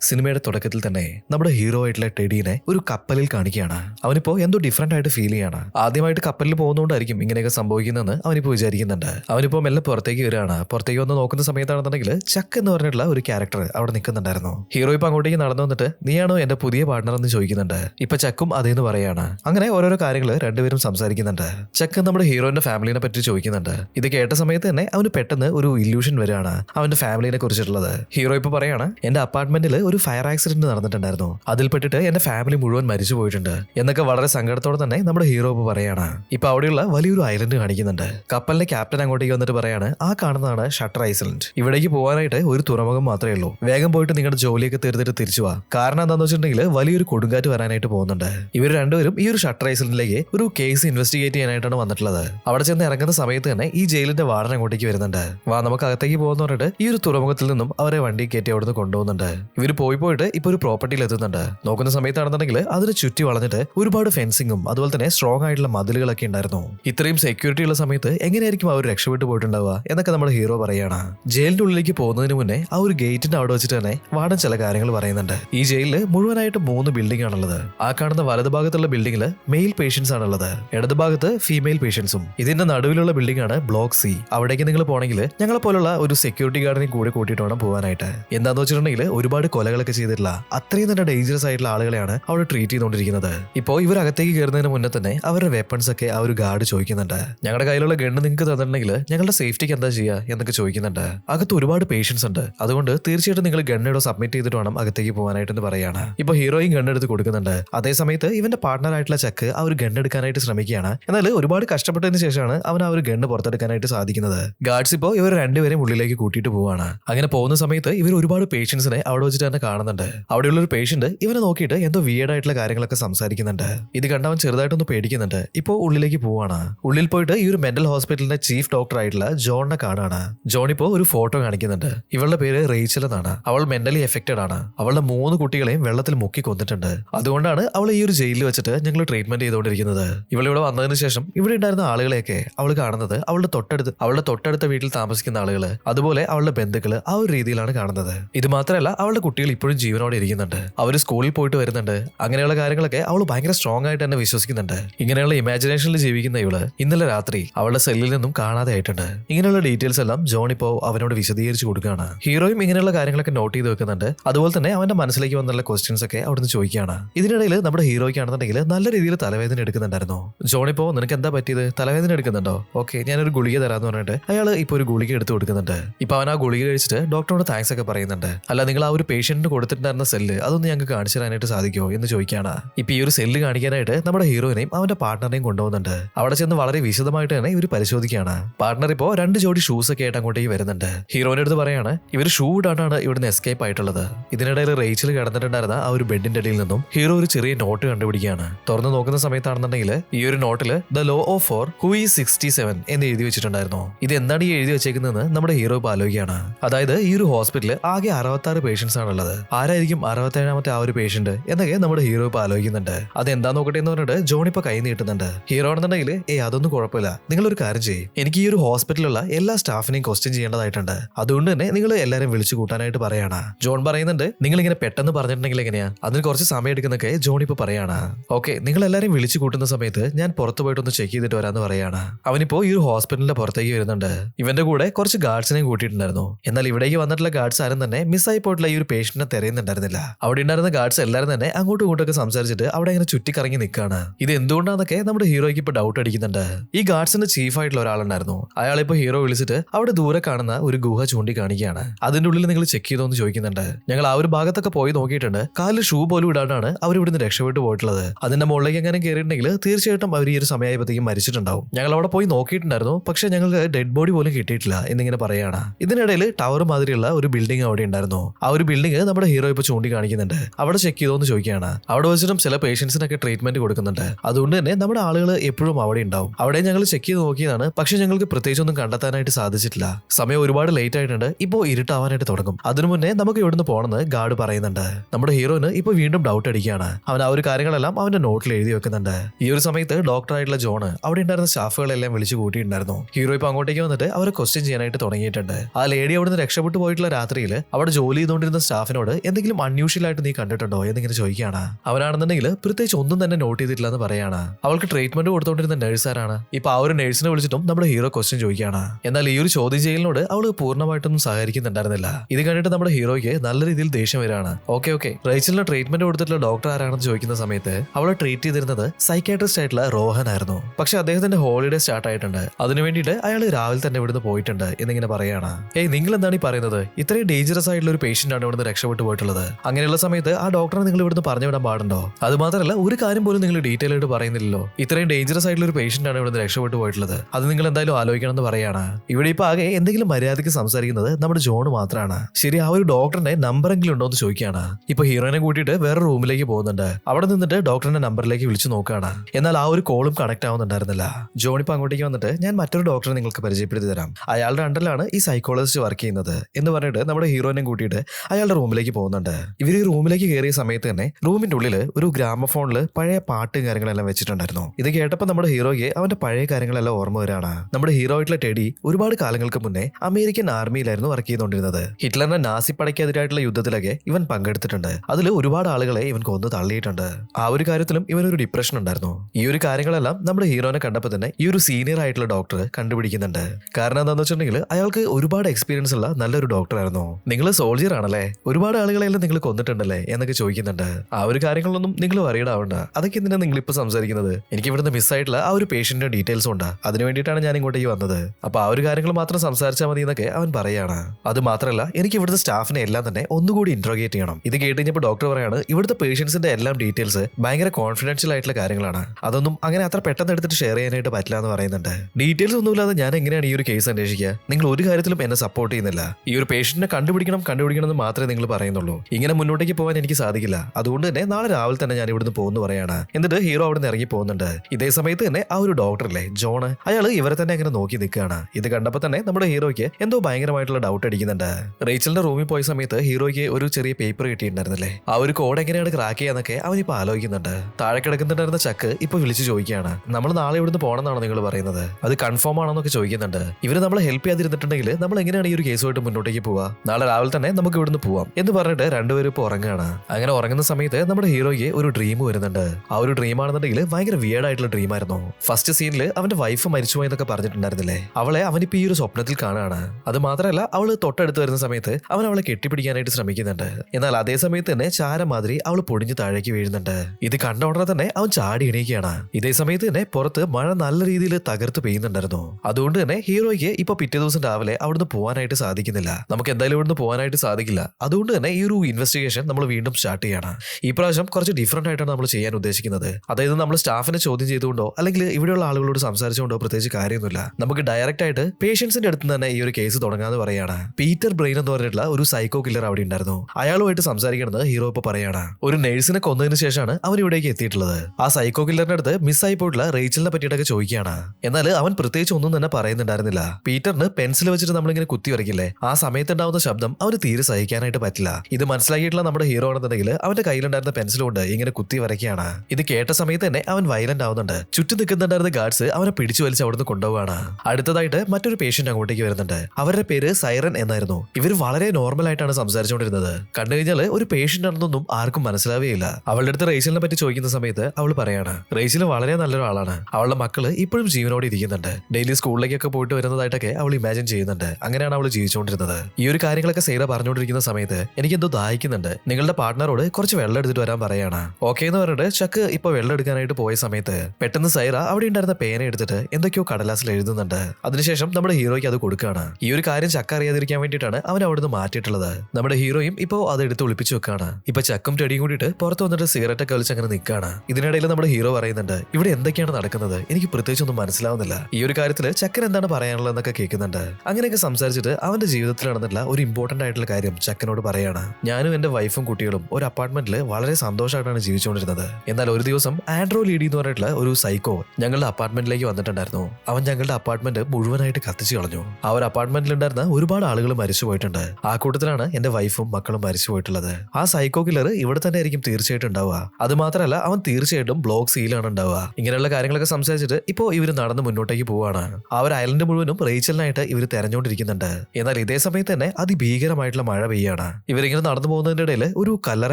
സിനിമയുടെ തുടക്കത്തിൽ തന്നെ നമ്മുടെ ഹീറോ ആയിട്ടുള്ള ടെഡീനെ ഒരു കപ്പലിൽ കാണിക്കുകയാണ്. അവനിപ്പോ എന്തോ ഡിഫറെന്റ് ആയിട്ട് ഫീൽ ചെയ്യാണ്. ആദ്യമായിട്ട് കപ്പലിൽ പോകുന്നതുകൊണ്ടായിരിക്കും ഇങ്ങനെയൊക്കെ സംഭവിക്കുന്നതെന്ന് അവനിപ്പോ വിചാരിക്കുന്നുണ്ട്. അവനിപ്പോ മെല്ലെ പുറത്തേക്ക് വരികയാണ്. പുറത്തേക്ക് വന്ന് നോക്കുന്ന സമയത്താണെന്നുണ്ടെങ്കിൽ ചക്ക് എന്ന് പറഞ്ഞിട്ടുള്ള ഒരു ക്യാരക്ടർ അവിടെ നിൽക്കുന്നുണ്ടായിരുന്നു. ഹീറോ ഇപ്പൊ അങ്ങോട്ടേക്ക് നടന്നു വന്നിട്ട് നീയാണോ എന്റെ പുതിയ പാർട്ണർ എന്ന് ചോദിക്കുന്നുണ്ട്. ഇപ്പൊ ചക്കും അതേന്ന് പറയാണ്. അങ്ങനെ ഓരോരോ കാര്യങ്ങൾ രണ്ടുപേരും സംസാരിക്കുന്നുണ്ട്. ചക്ക് നമ്മുടെ ഹീറോയിന്റെ ഫാമിലിനെ പറ്റി ചോദിക്കുന്നുണ്ട്. ഇത് കേട്ട സമയത്ത് തന്നെ അവന് പെട്ടെന്ന് ഒരു ഇല്യൂഷൻ വരികയാണ്. അവന്റെ ഫാമിലിനെ കുറിച്ചിട്ടുള്ളത്. ഹീറോ ഇപ്പൊ പറയാണ് എന്റെ അപ്പാർട്ട്മെന്റിൽ ഒരു ഫയർ ആക്സിഡന്റ് നടന്നിട്ടുണ്ടായിരുന്നു. അതിൽപ്പെട്ടിട്ട് എന്റെ ഫാമിലി മുഴുവൻ മരിച്ചു പോയിട്ടുണ്ട്. എന്നൊക്കെ വളരെ സങ്കടത്തോടെ തന്നെ നമ്മുടെ ഹീറോ ഇപ്പൊ പറയാണ്. ഇപ്പൊ അവിടെയുള്ള വലിയൊരു ഐലൻഡ് കാണിക്കുന്നുണ്ട്. കപ്പലിന്റെ ക്യാപ്റ്റൻ അങ്ങോട്ടേക്ക് വന്നിട്ട് പറയാണ് ആ കാണുന്നതാണ് ഷട്ടർ ഐസ്ലൻഡ് ഇവിടേക്ക് പോകാനായിട്ട് ഒരു തുറമുഖം മാത്രമേ ഉള്ളൂ. വേഗം പോയിട്ട് നിങ്ങളുടെ ജോലിയൊക്കെ തീർത്തിട്ട് തിരിച്ചു പോവാ കാരണം എന്താണെന്ന് വെച്ചിട്ടുണ്ടെങ്കിൽ വലിയൊരു കൊടുങ്കാറ്റ് വരാനായിട്ട് പോകുന്നുണ്ട്. ഇവർ രണ്ടുപേരും ഈ ഒരു ഷട്ടർ ഐസ്ലൻഡിലേക്ക് ഒരു കേസ് ഇൻവെസ്റ്റിഗേറ്റ് ചെയ്യാനായിട്ടാണ് വന്നിട്ടുള്ളത്. അവിടെ ചെന്ന് ഇറങ്ങുന്ന സമയത്ത് തന്നെ ഈ ജയിലിന്റെ വാർഡൻ അങ്ങോട്ടേക്ക് വരുന്നുണ്ട്. വാ നമുക്ക് അകത്തേക്ക് പോകുന്ന ഈ ഒരു തുറമുഖത്തിൽ നിന്നും അവരെ വണ്ടി കയറ്റി അവിടുന്ന് കൊണ്ടുപോകുന്നുണ്ട്. ഇവർ പോയി പോയിട്ട് ഇപ്പൊ ഒരു പ്രോപ്പർട്ടിയിൽ എത്തുന്നുണ്ട്. നോക്കുന്ന സമയത്താണെന്നുണ്ടെങ്കിൽ അതിന് ചുറ്റി വളഞ്ഞിട്ട് ഒരുപാട് ഫെൻസിങ്ങും അതുപോലെ തന്നെ സ്ട്രോങ് ആയിട്ടുള്ള മതിലുകളൊക്കെ ഉണ്ടായിരുന്നു. ഇത്രയും സെക്യൂരിറ്റി ഉള്ള സമയത്ത് എങ്ങനെയായിരിക്കും അവർ രക്ഷപ്പെട്ടു പോയിട്ടുണ്ടാവുക എന്നൊക്കെ നമ്മുടെ ഹീറോ പറയാണ്. ജയിലിന്റെ ഉള്ളിലേക്ക് പോകുന്നതിന് മുന്നേ ആ ഒരു ഗേറ്റിന്റെ അവിടെ വെച്ചിട്ട് തന്നെ വാടൻ ചില കാര്യങ്ങൾ പറയുന്നുണ്ട്. ഈ ജയിലിൽ മുഴുവനായിട്ട് മൂന്ന് ബിൽഡിംഗ് ആണുള്ളത്. ആ കാണുന്ന വലത് ഭാഗത്തുള്ള ബിൽഡിംഗിൽ മെയിൽ പേഷ്യൻസ് ആണുള്ളത്. ഇടതു ഭാഗത്ത് ഫീമെയിൽ പേഷ്യൻസും ഇതിന്റെ നടുവിലുള്ള ബിൽഡിംഗ് ആണ് ബ്ലോക്ക് സി അവിടേക്ക് നിങ്ങൾ പോകണമെങ്കിൽ ഞങ്ങളെ പോലുള്ള ഒരു സെക്യൂരിറ്റി ഗാർഡിനെ കൂടി കൂട്ടിയിട്ട് വേണം പോകാനായിട്ട്. എന്താന്ന് വെച്ചിട്ടുണ്ടെങ്കിൽ ഒരുപാട് കൊലകളൊക്കെ ചെയ്തിട്ടുള്ള അത്രയും തന്നെ ഡേഞ്ചറസ് ആയിട്ടുള്ള ആളുകളെയാണ് അവിടെ ട്രീറ്റ് ചെയ്തുകൊണ്ടിരിക്കുന്നത്. ഇപ്പോൾ ഇവർ അകത്തേക്ക് കയറുന്നതിന് മുന്നേ തന്നെ അവരുടെ വെപ്പൺസ് ഒക്കെ ആ ഒരു ഗാർഡ് ചോദിക്കുന്നുണ്ട്. ഞങ്ങളുടെ കയ്യിലുള്ള ഗണ്ണ് നിങ്ങൾക്ക് തന്നിട്ടുണ്ടെങ്കിൽ ഞങ്ങളുടെ സേഫ്റ്റിക്ക് എന്താ ചെയ്യുക എന്നൊക്കെ ചോദിക്കുന്നുണ്ട്. അകത്ത് ഒരുപാട് പേഷ്യൻസ് ഉണ്ട്. അതുകൊണ്ട് തീർച്ചയായിട്ടും നിങ്ങൾ ഗണ്ണിവിടെ സബ്മിറ്റ് ചെയ്തിട്ട് വേണം അകത്തേക്ക് പോകാനായിട്ട് എന്ന് പറയാണ്. ഇപ്പൊ ഹീറോയും ഗണ്ണെടുത്ത് കൊടുക്കുന്നുണ്ട്. അതേ സമയത്ത് ഇവന്റെ പാർട്ണർ ആയിട്ടുള്ള ചക്ക് ആ ഒരു ഗണ്ണ് എടുക്കാനായിട്ട് ശ്രമിക്കുകയാണ്. എന്നാൽ ഒരുപാട് കഷ്ടപ്പെട്ടതിന് ശേഷമാണ് അവൻ ആ ഒരു ഗണ്ണ് പുറത്തെടുക്കാനായിട്ട് സാധിക്കുന്നത്. ഗാർഡ്സ് ഇപ്പോൾ ഇവർ രണ്ടുപേരെയും ഉള്ളിലേക്ക് കൂട്ടിയിട്ട് പോവാണ്. അങ്ങനെ പോകുന്ന സമയത്ത് ഇവർ ഒരുപാട് പേഷ്യൻസിനെ അവിടെ വെച്ചിട്ട് തന്നെ കാണുന്നുണ്ട്. അവിടെയുള്ള ഒരു പേഷ്യന്റ് ഇവനെ നോക്കിയിട്ട് എന്തോ വിയേഡ് ആയിട്ടുള്ള കാര്യങ്ങളൊക്കെ സംസാരിക്കുന്നുണ്ട്. ഇത് കണ്ടവൻ ചെറുതായിട്ടൊന്ന് പേടിക്കുന്നുണ്ട്. ഇപ്പോ ഉള്ളിലേക്ക് പോവാണ്. ഉള്ളിൽ പോയിട്ട് ഈ ഒരു മെന്റൽ ഹോസ്പിറ്റലിന്റെ ചീഫ് ഡോക്ടർ ആയിട്ടുള്ള ജോണിനെ കാണാണ്. ജോൺ ഇപ്പോൾ ഒരു ഫോട്ടോ കാണിക്കുന്നുണ്ട്. ഇവളുടെ പേര് റേച്ചൽ എന്നാണ്. അവൾ മെന്റലി എഫക്റ്റഡ് ആണ്. അവളുടെ മൂന്ന് കുട്ടികളെയും വെള്ളത്തിൽ മുക്കി കൊന്നിട്ടുണ്ട്. അതുകൊണ്ടാണ് അവൾ ഈ ഒരു ജയിലിൽ വെച്ചിട്ട് ഞങ്ങൾ ട്രീറ്റ്മെന്റ് ചെയ്തുകൊണ്ടിരിക്കുന്നത്. ഇവിടെ വന്നതിന് ശേഷം ഇവിടെ ഉണ്ടായിരുന്ന ആളുകളെയൊക്കെ അവൾ കാണുന്നത് അവളുടെ തൊട്ടടുത്ത് അവളുടെ തൊട്ടടുത്ത വീട്ടിൽ താമസിക്കുന്ന ആളുകൾ അതുപോലെ അവളുടെ ബന്ധുക്കൾ ആ ഒരു രീതിയിലാണ് കാണുന്നത്. ഇത് മാത്രമല്ല അവളുടെ കുട്ടികൾ ഇപ്പോഴും ജീവനോടെ ഇരിക്കുന്നുണ്ട്. അവർ സ്കൂളിൽ പോയിട്ട് വരുന്നുണ്ട്. അങ്ങനെയുള്ള കാര്യങ്ങളൊക്കെ അവൾ ഭയങ്കര സ്ട്രോങ് ആയിട്ട് തന്നെ വിശ്വസിക്കുന്നുണ്ട്. ഇങ്ങനെയുള്ള ഇമാജിനേഷനിൽ ജീവിക്കുന്ന ഇവൾ ഇന്നലെ രാത്രി അവളുടെ സെല്ലിൽ നിന്നും കാണാതെ ആയിട്ടുണ്ട്. ഇങ്ങനെയുള്ള ഡീറ്റെയിൽസ് എല്ലാം ജോൺ ഇപ്പോ അവനോട് വിശദീകരിച്ചു കൊടുക്കുകയാണ്. ഹീറോയും ഇങ്ങനെയുള്ള കാര്യങ്ങളൊക്കെ നോട്ട് ചെയ്ത് വെക്കുന്നുണ്ട്. അതുപോലെ തന്നെ അവന്റെ മനസ്സിലേക്ക് വന്നുള്ള ക്വസ്റ്റ്യൻസ് ഒക്കെ അവിടുന്ന് ചോദിക്കുകയാണ്. ഇതിനിടയിൽ നമ്മുടെ ഹീറോയ്ക്കാണെന്നുണ്ടെങ്കിൽ നല്ല രീതിയിൽ തലവേദന എടുക്കുന്നുണ്ടായിരുന്നു. ജോൺ ഇപ്പോ നിനക്ക് എന്താ പറ്റിയത്? തലവേദന എടുക്കുന്നുണ്ടോ? ഓക്കെ ഞാനൊരു ഗുളിക തരാന്ന് പറഞ്ഞിട്ട് അയാൾ ഇപ്പോൾ ഒരു ഗുളിക എടുത്ത് കൊടുക്കുന്നുണ്ട്. ഇപ്പൊ അവൻ ആ ഗുളിക കഴിച്ചിട്ട് ഡോക്ടറോട് താങ്ക്സ് ഒക്കെ പറയുന്നുണ്ട്. അല്ല നിങ്ങൾ ആ ഒരു പേഷ്യന്റിന് കൊടുത്തിട്ടുണ്ടായിരുന്ന സെല്ല് അതൊന്ന് ഞങ്ങൾക്ക് കാണിച്ചു തരാനായിട്ട് സാധിക്കുമോ എന്ന് ചോദിക്കുകയാണ്. ഇപ്പൊ ഈ ഒരു സെല്ല് കാണിക്കാനായിട്ട് നമ്മുടെ ഹീറോയിനെയും അവന്റെ പാർട്ണറിനെയും കൊണ്ടുപോകുന്നുണ്ട് അവിടെ ചെന്ന് വളരെ വിശദമായിട്ട് തന്നെ ഇവർ പരിശോധിക്കുകയാണ്. പാർട്ണർ ഇപ്പോ രണ്ട് ജോഡി ഷൂസ് ഒക്കെ ആയിട്ട് അങ്ങോട്ടേക്ക് വരുന്നുണ്ട്. ഹീറോയിന്റെ അടുത്ത് പറയാണ് ഇവർ ഷൂ ഇടാണ്ടാണ് ഇവിടുന്ന് എസ്കേപ്പ് ആയിട്ടുള്ളത്. ഇതിനിടയിൽ റേച്ചിൽ കിടന്നിട്ടുണ്ടായിരുന്ന ആ ഒരു ബെഡിന്റെ അടിയിൽ നിന്നും ഹീറോ ഒരു ചെറിയ നോട്ട് കണ്ടുപിടിക്കുകയാണ്. തുറന്നു നോക്കുന്ന സമയത്താണെന്നുണ്ടെങ്കിൽ ഈ ഒരു നോട്ടിൽ the law of four who ഈ സിക്സ്റ്റി സെവൻ എന്ന് എഴുതി വെച്ചിട്ടുണ്ടായിരുന്നു. ഇത് എന്താണ് ഈ എഴുതി വെച്ചേക്കുന്നതെന്ന് നമ്മുടെ ഹീറോ ഇപ്പൊ ആലോചിക്കുകയാണ്. അതായത് ഈ ഒരു ഹോസ്പിറ്റലിൽ ആകെ അറുപത്തി ആറ് പേഷ്യൻസ് ആണുള്ളത്. ആരായിരിക്കും അറുപത്തേഴാമത്തെ ആ ഒരു പേഷ്യന്റ് എന്നൊക്കെ നമ്മുടെ ഹീറോ ഇപ്പൊ ആലോചിക്കുന്നുണ്ട്. എന്താ നോക്കട്ടെ എന്ന് പറഞ്ഞിട്ട് ജോൺ ഇപ്പൊ കൈ നീട്ടുന്നുണ്ട്. ഹീറോ ആണെന്നുണ്ടെങ്കിൽ ഏ അതൊന്നും കുഴപ്പമില്ല. നിങ്ങൾ ഒരു കാര്യം ചെയ്യും. എനിക്ക് ഈ ഒരു ഹോസ്പിറ്റലുള്ള എല്ലാ സ്റ്റാഫിനെയും ക്വസ്റ്റ്യൻ ചെയ്യേണ്ടതായിട്ടുണ്ട്. അതുകൊണ്ട് തന്നെ നിങ്ങൾ എല്ലാവരും വിളിച്ചു കൂട്ടാനായിട്ട് പറയാണ്. ജോൺ പറയുന്നുണ്ട് നിങ്ങൾ ഇങ്ങനെ പെട്ടെന്ന് പറഞ്ഞിട്ടുണ്ടെങ്കിൽ എങ്ങനെയാ? അതിന് കുറച്ച് സമയം എടുക്കുന്നൊക്കെ ജോൺ ഇപ്പൊ പറയാണ്. ഓക്കെ നിങ്ങൾ എല്ലാവരും വിളിച്ചു കൂട്ടുന്ന സമയത്ത് ഞാൻ പുറത്തു പോയിട്ടൊന്ന് ചെക്ക് ചെയ്തിട്ട് വരാന്ന് പറയാണ്. അവനിപ്പോ ഈ ഒരു ഹോസ്പിറ്റലിന്റെ പുറത്തേക്ക് വരുന്നുണ്ട്. ഇവന്റെ കൂടെ കുറച്ച് ഗാർഡ്സിനെയും കൂട്ടിയിട്ടുണ്ടായിരുന്നു. എന്നാൽ ഇവിടേക്ക് വന്നിട്ടുള്ള ഗാർഡ്സ് ആരും തന്നെ മിസ്സായി പോയിട്ടുള്ള ഈ ഒരു പേഷ്യൻ പേഷ്യന്റിനെ തിരയുന്നുണ്ടായിരുന്നില്ല. അവിടെ ഉണ്ടായിരുന്ന ഗാർഡ്സ് എല്ലാവരും തന്നെ അങ്ങോട്ടും ഇങ്ങോട്ടൊക്കെ സംസാരിച്ചിട്ട് അവിടെ ഇങ്ങനെ ചുറ്റിക്കറങ്ങി നിൽക്കുകയാണ് ഇത് എന്തുകൊണ്ടാന്നൊക്കെ നമ്മുടെ ഹീറോയ്ക്ക് ഇപ്പൊ ഡൗട്ട് അടിക്കുന്നുണ്ട്. ഈ ഗാർഡ്സിന്റെ ചീഫ് ആയിട്ടുള്ള ഒരാളുണ്ടായിരുന്നു. അയാളെ ഇപ്പൊ ഹീറോ വിളിച്ചിട്ട് അവിടെ ദൂരെ കാണുന്ന ഒരു ഗുഹ ചൂണ്ടി കാണിക്കുകയാണ് അതിന്റെ ഉള്ളിൽ നിങ്ങൾ ചെക്ക് ചെയ്തോന്ന് ചോദിക്കുന്നുണ്ട്. ഞങ്ങൾ ആ ഒരു ഭാഗത്തൊക്കെ പോയി നോക്കിയിട്ടുണ്ട്. കാലിൽ ഷൂ പോലും ഇടാണ്ടാണ് അവർ ഇവിടുന്ന് രക്ഷപ്പെട്ടു പോയിട്ടുള്ളത്. അതിന്റെ മുകളിലേക്ക് എങ്ങനെ കയറിയിട്ടുണ്ടെങ്കിൽ തീർച്ചയായിട്ടും അവർ ഈ ഒരു സമയമായപ്പോഴത്തേക്കും മരിച്ചിട്ടുണ്ടാവും. ഞങ്ങൾ അവിടെ പോയി നോക്കിയിട്ടുണ്ടായിരുന്നു. പക്ഷെ ഞങ്ങൾക്ക് ഡെഡ് ബോഡി പോലും കിട്ടിയിട്ടില്ല എന്നിങ്ങനെ പറയാണ് ഇതിനിടയിൽ ടവർ മാതിരിയുള്ള ഒരു ബിൽഡിംഗ് അവിടെ ഉണ്ടായിരുന്നു. ആ ഒരു ബിൽഡിംഗ് നമ്മുടെ ഹീറോ ഇപ്പൊ ചൂണ്ടിക്കാണിക്കുന്നുണ്ട്. അവിടെ ചെക്ക് ചെയ്തോന്ന് ചോദിക്കുകയാണ്. അവിടെ വെച്ചിട്ടും ചില പേഷ്യൻസിനൊക്കെ ട്രീറ്റ്മെന്റ് കൊടുക്കുന്നുണ്ട്. അതുകൊണ്ട് തന്നെ നമ്മുടെ ആളുകൾ എപ്പോഴും അവിടെ ഉണ്ടാവും. അവിടെ ഞങ്ങൾ ചെക്ക് ചെയ്ത് നോക്കിയതാണ്. പക്ഷെ ഞങ്ങൾക്ക് പ്രത്യേകിച്ചൊന്നും കണ്ടെത്താനായിട്ട് സാധിച്ചിട്ടില്ല. സമയം ഒരുപാട് ലേറ്റ് ആയിട്ടുണ്ട്. ഇപ്പോൾ ഇരുട്ടാവാനായിട്ട് തുടങ്ങും. അതിനു മുന്നേ നമുക്ക് ഇവിടുന്ന് പോകണമെന്ന് ഗാർഡ് പറയുന്നുണ്ട്. നമ്മുടെ ഹീറോന് ഇപ്പൊ വീണ്ടും ഡൗട്ട് അടിക്കുകയാണ്. അവൻ ആ ഒരു കാര്യങ്ങളെല്ലാം അവന്റെ നോട്ടിൽ എഴുതി വെക്കുന്നുണ്ട്. ഈ ഒരു സമയത്ത് ഡോക്ടർ ആയിട്ടുള്ള ജോണ് അവിടെ ഉണ്ടായിരുന്ന സ്റ്റാഫുകളെല്ലാം വിളിച്ചു കൂട്ടിയിട്ടുണ്ടായിരുന്നു. ഹീറോ ഇപ്പൊ അങ്ങോട്ടേക്ക് വന്നിട്ട് അവരെ ക്വസ്റ്റ്യൻ ചെയ്യാനായിട്ട് തുടങ്ങിയിട്ടുണ്ട്. ആ ലേഡി അവിടുന്ന് രക്ഷപ്പെട്ടു പോയിട്ടുള്ള രാത്രിയിൽ അവിടെ ജോലി ചെയ്തുകൊണ്ടിരുന്ന സ്റ്റാഫിനോട് എന്തെങ്കിലും അൺയൂഷ്വൽ ആയിട്ട് നീ കണ്ടിട്ടുണ്ടോ എന്നിങ്ങനെ ചോദിക്കുകയാണ്. അവനാണെന്നുണ്ടെങ്കിൽ പ്രത്യേകിച്ച് ഒന്നും തന്നെ നോട്ട് ചെയ്തിട്ടില്ല എന്ന് പറയാണ്. അവൾക്ക് ട്രീറ്റ്മെന്റ് കൊടുത്തോണ്ടിരുന്ന നഴ്സാരാണ് ഇപ്പൊ ആ ഒരു നഴ്സിനെ വിളിച്ചിട്ടും നമ്മുടെ ഹീറോ ക്വസ്റ്റ്യൻ ചോദിക്കുകയാണ്. എന്നാൽ ഈ ഒരു ചോദ്യം ചെയ്യലിനോട് അവൾ പൂർണമായിട്ടൊന്നും സഹകരിക്കുന്നുണ്ടായിരുന്നില്ല. ഇത് കണ്ടിട്ട് നമ്മുടെ ഹീറോയ്ക്ക് നല്ല രീതിയിൽ ദേഷ്യം വരികയാണ്. ഓക്കെ ഓക്കെ റേച്ചലിന് ട്രീറ്റ്മെന്റ് കൊടുത്തിട്ടുള്ള ഡോക്ടർ ആരാണെന്ന് ചോദിക്കുന്ന സമയത്ത് അവളെ ട്രീറ്റ് ചെയ്തിരുന്നത് സൈക്കാട്രിസ്റ്റ് ആയിട്ടുള്ള റോഹൻ ആയിരുന്നു. പക്ഷെ അദ്ദേഹത്തിന്റെ ഹോളിഡേ സ്റ്റാർട്ട് ആയിട്ടുണ്ട്. അതിനു വേണ്ടിയിട്ട് അയാൾ രാവിലെ തന്നെ ഇവിടുന്ന് പോയിട്ടുണ്ട് എന്നിങ്ങനെ പറയാണ്. ഏയ് നിങ്ങൾ എന്താണ് ഈ പറയുന്നത്? ഇത്രയും ഡേഞ്ചറസ് ആയിട്ടുള്ള ഒരു പേഷ്യന്റ് ആണ് ഇവിടുന്ന് രക്ഷപ്പെട്ടു പോയിട്ടുള്ളത്. അങ്ങനെയുള്ള സമയത്ത് ആ ഡോക്ടറെ നിങ്ങൾ ഇവിടുന്ന് പറഞ്ഞു വിടാൻ പാടുണ്ടോ? അത് മാത്രമല്ല ഒരു കാര്യം പോലും നിങ്ങൾ ഡീറ്റെയിൽ ആയിട്ട് പറയുന്നില്ലല്ലോ. ഇത്രയും ഡേഞ്ചറസ് ആയിട്ടുള്ള ഒരു പേഷ്യന്റ് ആണ് ഇവിടുന്ന് രക്ഷപ്പെട്ടു പോയിട്ടുള്ളത്. അത് നിങ്ങൾ എന്തായാലും ആലോചിക്കണം എന്ന് പറയാണ് ഇവിടെ ഇപ്പൊ ആകെ എന്തെങ്കിലും മര്യാദയ്ക്ക് സംസാരിക്കുന്നത് നമ്മുടെ ജോൺ മാത്രമാണ് ശരി ആ ഒരു ഡോക്ടറിന്റെ നമ്പറെങ്കിലും ഉണ്ടോ എന്ന് ചോദിക്കുകയാണ്. ഇപ്പൊ ഹീറോയിനെ കൂട്ടിയിട്ട് വേറെ റൂമിലേക്ക് പോകുന്നുണ്ട്. അവിടെ നിന്നിട്ട് ഡോക്ടറിന്റെ നമ്പറിലേക്ക് വിളിച്ചു നോക്കുകയാണ്. എന്നാൽ ആ ഒരു കോളും കണക്ട് ആവുന്നുണ്ടായിരുന്നില്ല. ജോൺ ഇപ്പൊ അങ്ങോട്ടേക്ക് വന്നിട്ട് ഞാൻ മറ്റൊരു ഡോക്ടറെ നിങ്ങൾക്ക് പരിചയപ്പെടുത്തി തരാം. അയാളുടെ അണ്ടറിലാണ് ഈ സൈക്കോളജിസ്റ്റ് വർക്ക് ചെയ്യുന്നത്. എന്ന് പറഞ്ഞിട്ട് നമ്മുടെ ഹീറോയിനെ കൂട്ടിയിട്ട് അയാളുടെ റൂമിലേക്ക് പോകുന്നുണ്ട്. ഇവർ ഈ റൂമിലേക്ക് കയറിയ സമയത്ത് തന്നെ റൂമിന്റെ ഉള്ളിൽ ഒരു ഗ്രാമഫോണിൽ പഴയ പാട്ടും കാര്യങ്ങളെല്ലാം വെച്ചിട്ടുണ്ടായിരുന്നു. ഇത് കേട്ടപ്പോൾ നമ്മുടെ ഹീറോയ്ക്ക് അവന്റെ പഴയ കാര്യങ്ങളെല്ലാം ഓർമ്മ വരാണ്. നമ്മുടെ ഹീറോ ആയിട്ടുള്ള ടെഡി ഒരുപാട് കാലങ്ങൾക്ക് മുന്നേ അമേരിക്കൻ ആർമിയിലായിരുന്നു വർക്ക് ചെയ്തുകൊണ്ടിരുന്നത്. ഹിറ്റ്ലറിന്റെ നാസി പടയ്ക്കെതിരായിട്ടുള്ള യുദ്ധത്തിലൊക്കെ ഇവൻ പങ്കെടുത്തിട്ടുണ്ട്. അതിൽ ഒരുപാട് ആളുകളെ ഇവൻ കൊന്നു തള്ളിയിട്ടുണ്ട്. ആ ഒരു കാര്യത്തിലും ഇവനൊരു ഡിപ്രഷൻ ഉണ്ടായിരുന്നു. ഈ ഒരു കാര്യങ്ങളെല്ലാം നമ്മുടെ ഹീറോനെ കണ്ടപ്പോൾ തന്നെ ഈ ഒരു സീനിയർ ആയിട്ടുള്ള ഡോക്ടർ കണ്ടുപിടിക്കുന്നുണ്ട്. കാരണം എന്താണെന്ന് വെച്ചിട്ടുണ്ടെങ്കിൽ അയാൾക്ക് ഒരുപാട് എക്സ്പീരിയൻസ് ഉള്ള നല്ലൊരു ഡോക്ടർ ആയിരുന്നു. നിങ്ങൾ സോൾജിയർ ആണല്ലേ? ഒരുപാട് ആളുകളെല്ലാം നിങ്ങൾ കൊന്നിട്ടുണ്ടല്ലേ എന്നൊക്കെ ചോദിക്കുന്നുണ്ട്. ആ ഒരു കാര്യങ്ങളൊന്നും നിങ്ങൾ അറിയടാവണ്ട അതൊക്കെ എന്തിനാ നിങ്ങൾ ഇപ്പൊ സംസാരിക്കുന്നത്? എനിക്ക് ഇവിടുന്ന് മിസ്സായിട്ടുള്ള ആ ഒരു പേഷ്യന്റിന്റെ ഡീറ്റെയിൽസ് ഉണ്ട്. അതിനു വേണ്ടിയിട്ടാണ് ഞാൻ ഇങ്ങോട്ടേക്ക് വന്നത്. അപ്പൊ ആ ഒരു കാര്യങ്ങൾ മാത്രം സംസാരിച്ചാൽ മതി എന്നൊക്കെ അവൻ പറയാണ്. അത് മാത്രമല്ല എനിക്ക് ഇവിടുത്തെ സ്റ്റാഫിനെ എല്ലാം തന്നെ ഒന്നുകൂടി ഇന്ററോഗേറ്റ് ചെയ്യണം. ഇത് കേട്ട് കഴിഞ്ഞപ്പോൾ ഡോക്ടർ പറയാണ് ഇവിടുത്തെ പേഷ്യൻസിന്റെ എല്ലാം ഡീറ്റെയിൽസ് ഭയങ്കര കോൺഫിഡൻഷ്യൽ ആയിട്ടുള്ള കാര്യങ്ങളാണ്. അതൊന്നും അങ്ങനെ അത്ര പെട്ടെന്ന് എടുത്തിട്ട് ഷെയർ ചെയ്യാനായിട്ട് പറ്റില്ല എന്ന് പറയുന്നുണ്ട്. ഡീറ്റെയിൽസ് ഒന്നുമില്ലാതെ ഞാൻ എങ്ങനെയാണ് ഈ ഒരു കേസ് അന്വേഷിക്കുക? നിങ്ങൾ ഒരു കാര്യത്തിലും എന്നെ സപ്പോർട്ട് ചെയ്യുന്നില്ല. ഈ ഒരു പേഷ്യന്റിനെ കണ്ടുപിടിക്കണം കണ്ടുപിടിക്കണം എന്ന് മാത്രമേ നിങ്ങൾ പറയുന്നുള്ളൂ. ഇങ്ങനെ മുന്നോട്ടേക്ക് പോകാൻ എനിക്ക് സാധിക്കില്ല. അതുകൊണ്ട് തന്നെ നാളെ രാവിലെ തന്നെ ഞാൻ ഇവിടുന്ന് പോകുന്നു പറയാണ്. എന്നിട്ട് ഹീറോ അവിടെ നിന്ന് ഇറങ്ങി പോകുന്നുണ്ട്. ഇതേ സമയത്ത് തന്നെ ആ ഒരു ഡോക്ടറില്ലേ ജോണ്. അയാൾ ഇവരെ തന്നെ അങ്ങനെ നോക്കി നിൽക്കുകയാണ്. ഇത് കണ്ടപ്പോൾ തന്നെ നമ്മുടെ ഹീറോയ്ക്ക് എന്തോ ഭയങ്കരമായിട്ടുള്ള ഡൗട്ട് അടിക്കുന്നുണ്ട്. റേച്ചലിന്റെ റൂമിൽ പോയ സമയത്ത് ഹീറോയ്ക്ക് ഒരു ചെറിയ പേപ്പർ കിട്ടിയിട്ടുണ്ടായിരുന്നില്ലേ? ആ ഒരു കോഡ് എങ്ങനെയാണ് ക്രാക്ക് ചെയ്യാന്നൊക്കെ അവൻ ഇപ്പൊ ആലോചിക്കുന്നുണ്ട്. താഴെ കിടക്കുന്നുണ്ടായിരുന്ന ചക്ക് ഇപ്പൊ വിളിച്ചു ചോദിക്കുകയാണ്. നമ്മൾ നാളെ ഇവിടുന്ന് പോകണമെന്നാണോ നിങ്ങൾ പറയുന്നത്? അത് കൺഫേം ആണെന്നൊക്കെ ചോദിക്കുന്നുണ്ട്. ഇവർ നമ്മളെ ഹെൽപ്പ് ചെയ്യാതിരുന്നിട്ടുണ്ടെങ്കിൽ നമ്മൾ എങ്ങനെയാണ് ഈ ഒരു കേസുമായിട്ട് മുന്നോട്ടേക്ക് പോവാ നാളെ രാവിലെ തന്നെ നമുക്ക് ഇവിടുന്ന് പോവാം. എന്ന് പറഞ്ഞിട്ട് രണ്ടുപേരും ഇപ്പൊ ഉറങ്ങുകയാണ്. അങ്ങനെ ഉറങ്ങുന്ന സമയത്ത് നമ്മുടെ ഹീറോയ്ക്ക് ഒരു ഡ്രീം വരുന്നുണ്ട്. ആ ഒരു ഡ്രീം ആണെന്നുണ്ടെങ്കിൽ ഭയങ്കര വിയേഡ് ആയിട്ടുള്ള ഡ്രീം ആയിരുന്നു. ഫസ്റ്റ് സീനിൽ അവന്റെ വൈഫ് മരിച്ചുപോയി എന്നൊക്കെ പറഞ്ഞിട്ടുണ്ടായിരുന്നില്ലേ? അവളെ അവനിപ്പോ ഈ ഒരു സ്വപ്നത്തിൽ കാണുകയാണ്. അത് മാത്രമല്ല അവൾ തൊട്ടടുത്ത് വരുന്ന സമയത്ത് അവൻ അവളെ കെട്ടിപ്പിടിക്കാനായിട്ട് ശ്രമിക്കുന്നുണ്ട്. എന്നാൽ അതേ സമയത്ത് തന്നെ ചാര മാതിരി അവൾ പൊടിഞ്ഞു താഴേക്ക് വീഴുന്നുണ്ട്. ഇത് കണ്ട ഉടനെ തന്നെ അവൻ ചാടി എണീക്കുകയാണ്. ഇതേ സമയത്ത് തന്നെ പുറത്ത് മഴ നല്ല രീതിയിൽ തകർത്ത് പെയ്യുന്നുണ്ടായിരുന്നു. അതുകൊണ്ട് തന്നെ ഹീറോയ്ക്ക് ഇപ്പൊ പിറ്റേ ദിവസം രാവിലെ അവിടുന്ന് പോകാനായിട്ട് സാധിക്കുന്നില്ല. നമുക്ക് എന്തായാലും ഇവിടുന്ന് പോകാനായിട്ട് സാധിക്കില്ല. അതുകൊണ്ട് തന്നെ ഈ ഒരു ഇൻവെസ്റ്റിഗേഷൻ നമ്മൾ വീണ്ടും സ്റ്റാർട്ട് ചെയ്യണം. ഈ പ്രാവശ്യം കുറച്ച് ഡിഫറെന്റ് ആയിട്ടാണ് നമ്മൾ ചെയ്യാൻ ഉദ്ദേശിക്കുന്നത്. അതായത് നമ്മൾ സ്റ്റാഫിനെ ചോദ്യം ചെയ്തുകൊണ്ടോ അല്ലെങ്കിൽ ഇവിടെയുള്ള ആളുകളോട് സംസാരിച്ചുകൊണ്ടോ പ്രത്യേകിച്ച് കാര്യമൊന്നുമില്ല. നമുക്ക് ഡയറക്റ്റ് ആയിട്ട് പേഷ്യൻസിന്റെ അടുത്ത് തന്നെ ഈ ഒരു കേസ് തുടങ്ങാന്ന് പറയാണ് പീറ്റർ ബ്രെയിൻ എന്ന് പറഞ്ഞിട്ടുള്ള ഒരു സൈക്കോ കില്ലർ അവിടെ ഉണ്ടായിരുന്നു. അയാളുമായിട്ട് സംസാരിക്കണമെന്ന് ഹീറോ ഇപ്പൊ പറയാണ് ഒരു നഴ്സിനെ കൊന്നതിന് ശേഷമാണ് അവൻ ഇവിടേക്ക് എത്തിയിട്ടുള്ളത്. ആ സൈക്കോ കില്ലറിന്റെ അടുത്ത് മിസ്സായി പോയിട്ടുള്ള റേച്ചലിനെ പറ്റിയിട്ടൊക്കെ ചോദിക്കുകയാണ്. എന്നാൽ അവൻ പ്രത്യേകിച്ച് ഒന്നും തന്നെ പറയുന്നുണ്ടായിരുന്നില്ല. പീറ്ററിന് പെൻസിൽ വെച്ചിട്ട് നമ്മളിങ്ങനെ കുത്തി വരയ്ക്കില്ലേ? ആ സമയത്തുണ്ടാവുന്ന ശബ്ദം അവന് തീരെ സഹിക്കാനായിട്ട് പറ്റില്ല. ഇത് മനസ്സിലാക്കിയിട്ടുള്ള നമ്മുടെ ഹീറോ ആണെന്നുണ്ടെങ്കിൽ അവന്റെ കയ്യിലുണ്ടായിരുന്ന പെൻസിൽ കൊണ്ട് ഇങ്ങനെ കുത്തി വരയ്ക്കുകയാണ്. ഇത് കേട്ട സമയത്ത് തന്നെ അവൻ വയലന്റ് ആവുന്നുണ്ട്. ചുറ്റും നിൽക്കുന്നുണ്ടായിരുന്ന ഗാർഡ്സ് അവനെ പിടിച്ചു വലിച്ച് അവിടുന്ന് കൊണ്ടുപോവാണ് അടുത്തതായിട്ട് മറ്റൊരു പേഷ്യന്റ് അങ്ങോട്ടേക്ക് വരുന്നുണ്ട്. അവരുടെ പേര് സൈറൻ എന്നായിരുന്നു. ഇവർ വളരെ നോർമൽ ആയിട്ടാണ് സംസാരിച്ചുകൊണ്ടിരുന്നത്. കണ്ടു കഴിഞ്ഞാൽ ഒരു പേഷ്യന്റ് ആണെന്നൊന്നും ആർക്കും മനസ്സിലാവുകയില്ല. അവളുടെ അടുത്ത് റേച്ചലിനെ പറ്റി ചോദിക്കുന്ന സമയത്ത് അവൾ പറയാണ് റേച്ചൽ വളരെ നല്ലൊരാളാണ്. അവളുടെ മക്കൾ ഇപ്പോഴും ജീവനോടെ ഇരിക്കുന്നുണ്ട്. ഡെയിലി സ്കൂളിലേക്കൊക്കെ പോയിട്ട് വരുന്നതായിട്ടൊക്കെ അവൾ ഇമാജിൻ ചെയ്യുന്നുണ്ട്. അങ്ങനെയാണ് അവൾ ജീവിച്ചുകൊണ്ടിരുന്നത്. ഈ ഒരു കാര്യങ്ങളൊക്കെ സൈറ പറഞ്ഞുകൊണ്ടിരിക്കുന്ന സമയത്ത് എനിക്ക് എന്തോ ദാഹിക്കുന്നുണ്ട്. നിങ്ങളുടെ പാർട്ട്ണറോട് കുറച്ച് വെള്ളം എടുത്തിട്ട് വരാൻ പറയാണ്. ഓക്കെ എന്ന് പറഞ്ഞിട്ട് ചക്ക് ഇപ്പൊ വെള്ളം എടുക്കാനായിട്ട് പോയ സമയത്ത് പെട്ടെന്ന് സൈറ അവിടെ ഉണ്ടായിരുന്ന പേന എടുത്തിട്ട് എന്തൊക്കെയോ കടലാസിൽ എഴുതുന്നുണ്ട്. അതിനുശേഷം നമ്മുടെ ഹീറോയ്ക്ക് അത് കൊടുക്കുകയാണ്. ഈ ഒരു കാര്യം ചക്ക അറിയാതിരിക്കാൻ വേണ്ടിയിട്ടാണ് അവൻ അവിടുന്ന് മാറ്റിയിട്ടുള്ളത്. നമ്മുടെ ഹീറോയും ഇപ്പോ അത് എടുത്ത് ഒളിപ്പിച്ചു വെക്കാണ് ഇപ്പൊ ചക്കും ടെടിയും കൂടിയിട്ട് പുറത്ത് വന്നിട്ട് സിഗരറ്റ് ഒക്കെ വലിച്ച് അങ്ങനെ നിൽക്കാണ് ഇതിനിടയിൽ നമ്മുടെ ഹീറോ പറയുന്നുണ്ട് ഇവിടെ എന്തൊക്കെയാണ് നടക്കുന്നത്? എനിക്ക് പ്രത്യേകിച്ച് ഒന്നും മനസ്സിലാവുന്നില്ല. ഈ ഒരു കാര്യത്തിൽ ചക്കൻ എന്താണ് പറയാനുള്ളതെന്നൊക്കെ കേൾക്കുന്നുണ്ട്. അങ്ങനെയൊക്കെ സംസാരിച്ചിട്ട് അവന്റെ ജീവിതത്തിൽ നടന്നിട്ടുള്ള ഒരു ഇമ്പോർട്ടന്റ് ആയിട്ടുള്ള കാര്യം ചക്കനോട് പറയാണ് ഞാനും എന്റെ വൈഫും കുട്ടികളും ഒരു അപ്പാർട്ട്മെന്റിൽ വളരെ സന്തോഷമായിട്ടാണ് ജീവിച്ചുകൊണ്ടിരുന്നത്. എന്നാൽ ഒരു ദിവസം ആൻഡ്രോ ലീഡി എന്ന് പറഞ്ഞിട്ടുള്ള ഒരു സൈക്കോ ഞങ്ങളുടെ അപ്പാർട്ട്മെന്റിലേക്ക് വന്നിട്ടുണ്ടായിരുന്നു. അവൻ ഞങ്ങളുടെ അപ്പാർട്ട്മെന്റ് മുഴുവനായിട്ട് കത്തിച്ചു കളഞ്ഞു. ആ ഒരു അപ്പാർട്ട്മെന്റിൽ ഉണ്ടായിരുന്ന ഒരുപാട് ആളുകൾ മരിച്ചു പോയിട്ടുണ്ട്. ആ കൂട്ടത്തിലാണ് എന്റെ വൈഫും മക്കളും മരിച്ചു പോയിട്ടുള്ളത്. ആ സൈക്കോ കില്ലർ ഇവിടെ തന്നെ ആയിരിക്കും തീർച്ചയായിട്ടും ഉണ്ടാവുക. അത് മാത്രമല്ല അവൻ തീർച്ചയായിട്ടും ബ്ലോക്ക് സീലാണ് ഉണ്ടാവുക. ഇങ്ങനെയുള്ള കാര്യങ്ങളൊക്കെ സംസാരിച്ചിട്ട് ഇപ്പോ ഇവർ നടന്ന് മുന്നോട്ടേക്ക് പോവാണ് ആ ഒരു ഐലൻഡ് മുഴുവനും റേച്ചലിനായിട്ട് ഇവർ തെരഞ്ഞുകൊണ്ടിരിക്കുന്നുണ്ട്. എന്നാൽ ഇതേ സമയത്ത് തന്നെ അതിഭീകരമായിട്ടുള്ള മഴ പെയ്യാണ്. ഇവരിങ്ങനെ നടന്നു പോകുന്നതിന്റെ ഇടയിൽ ഒരു കല്ലറ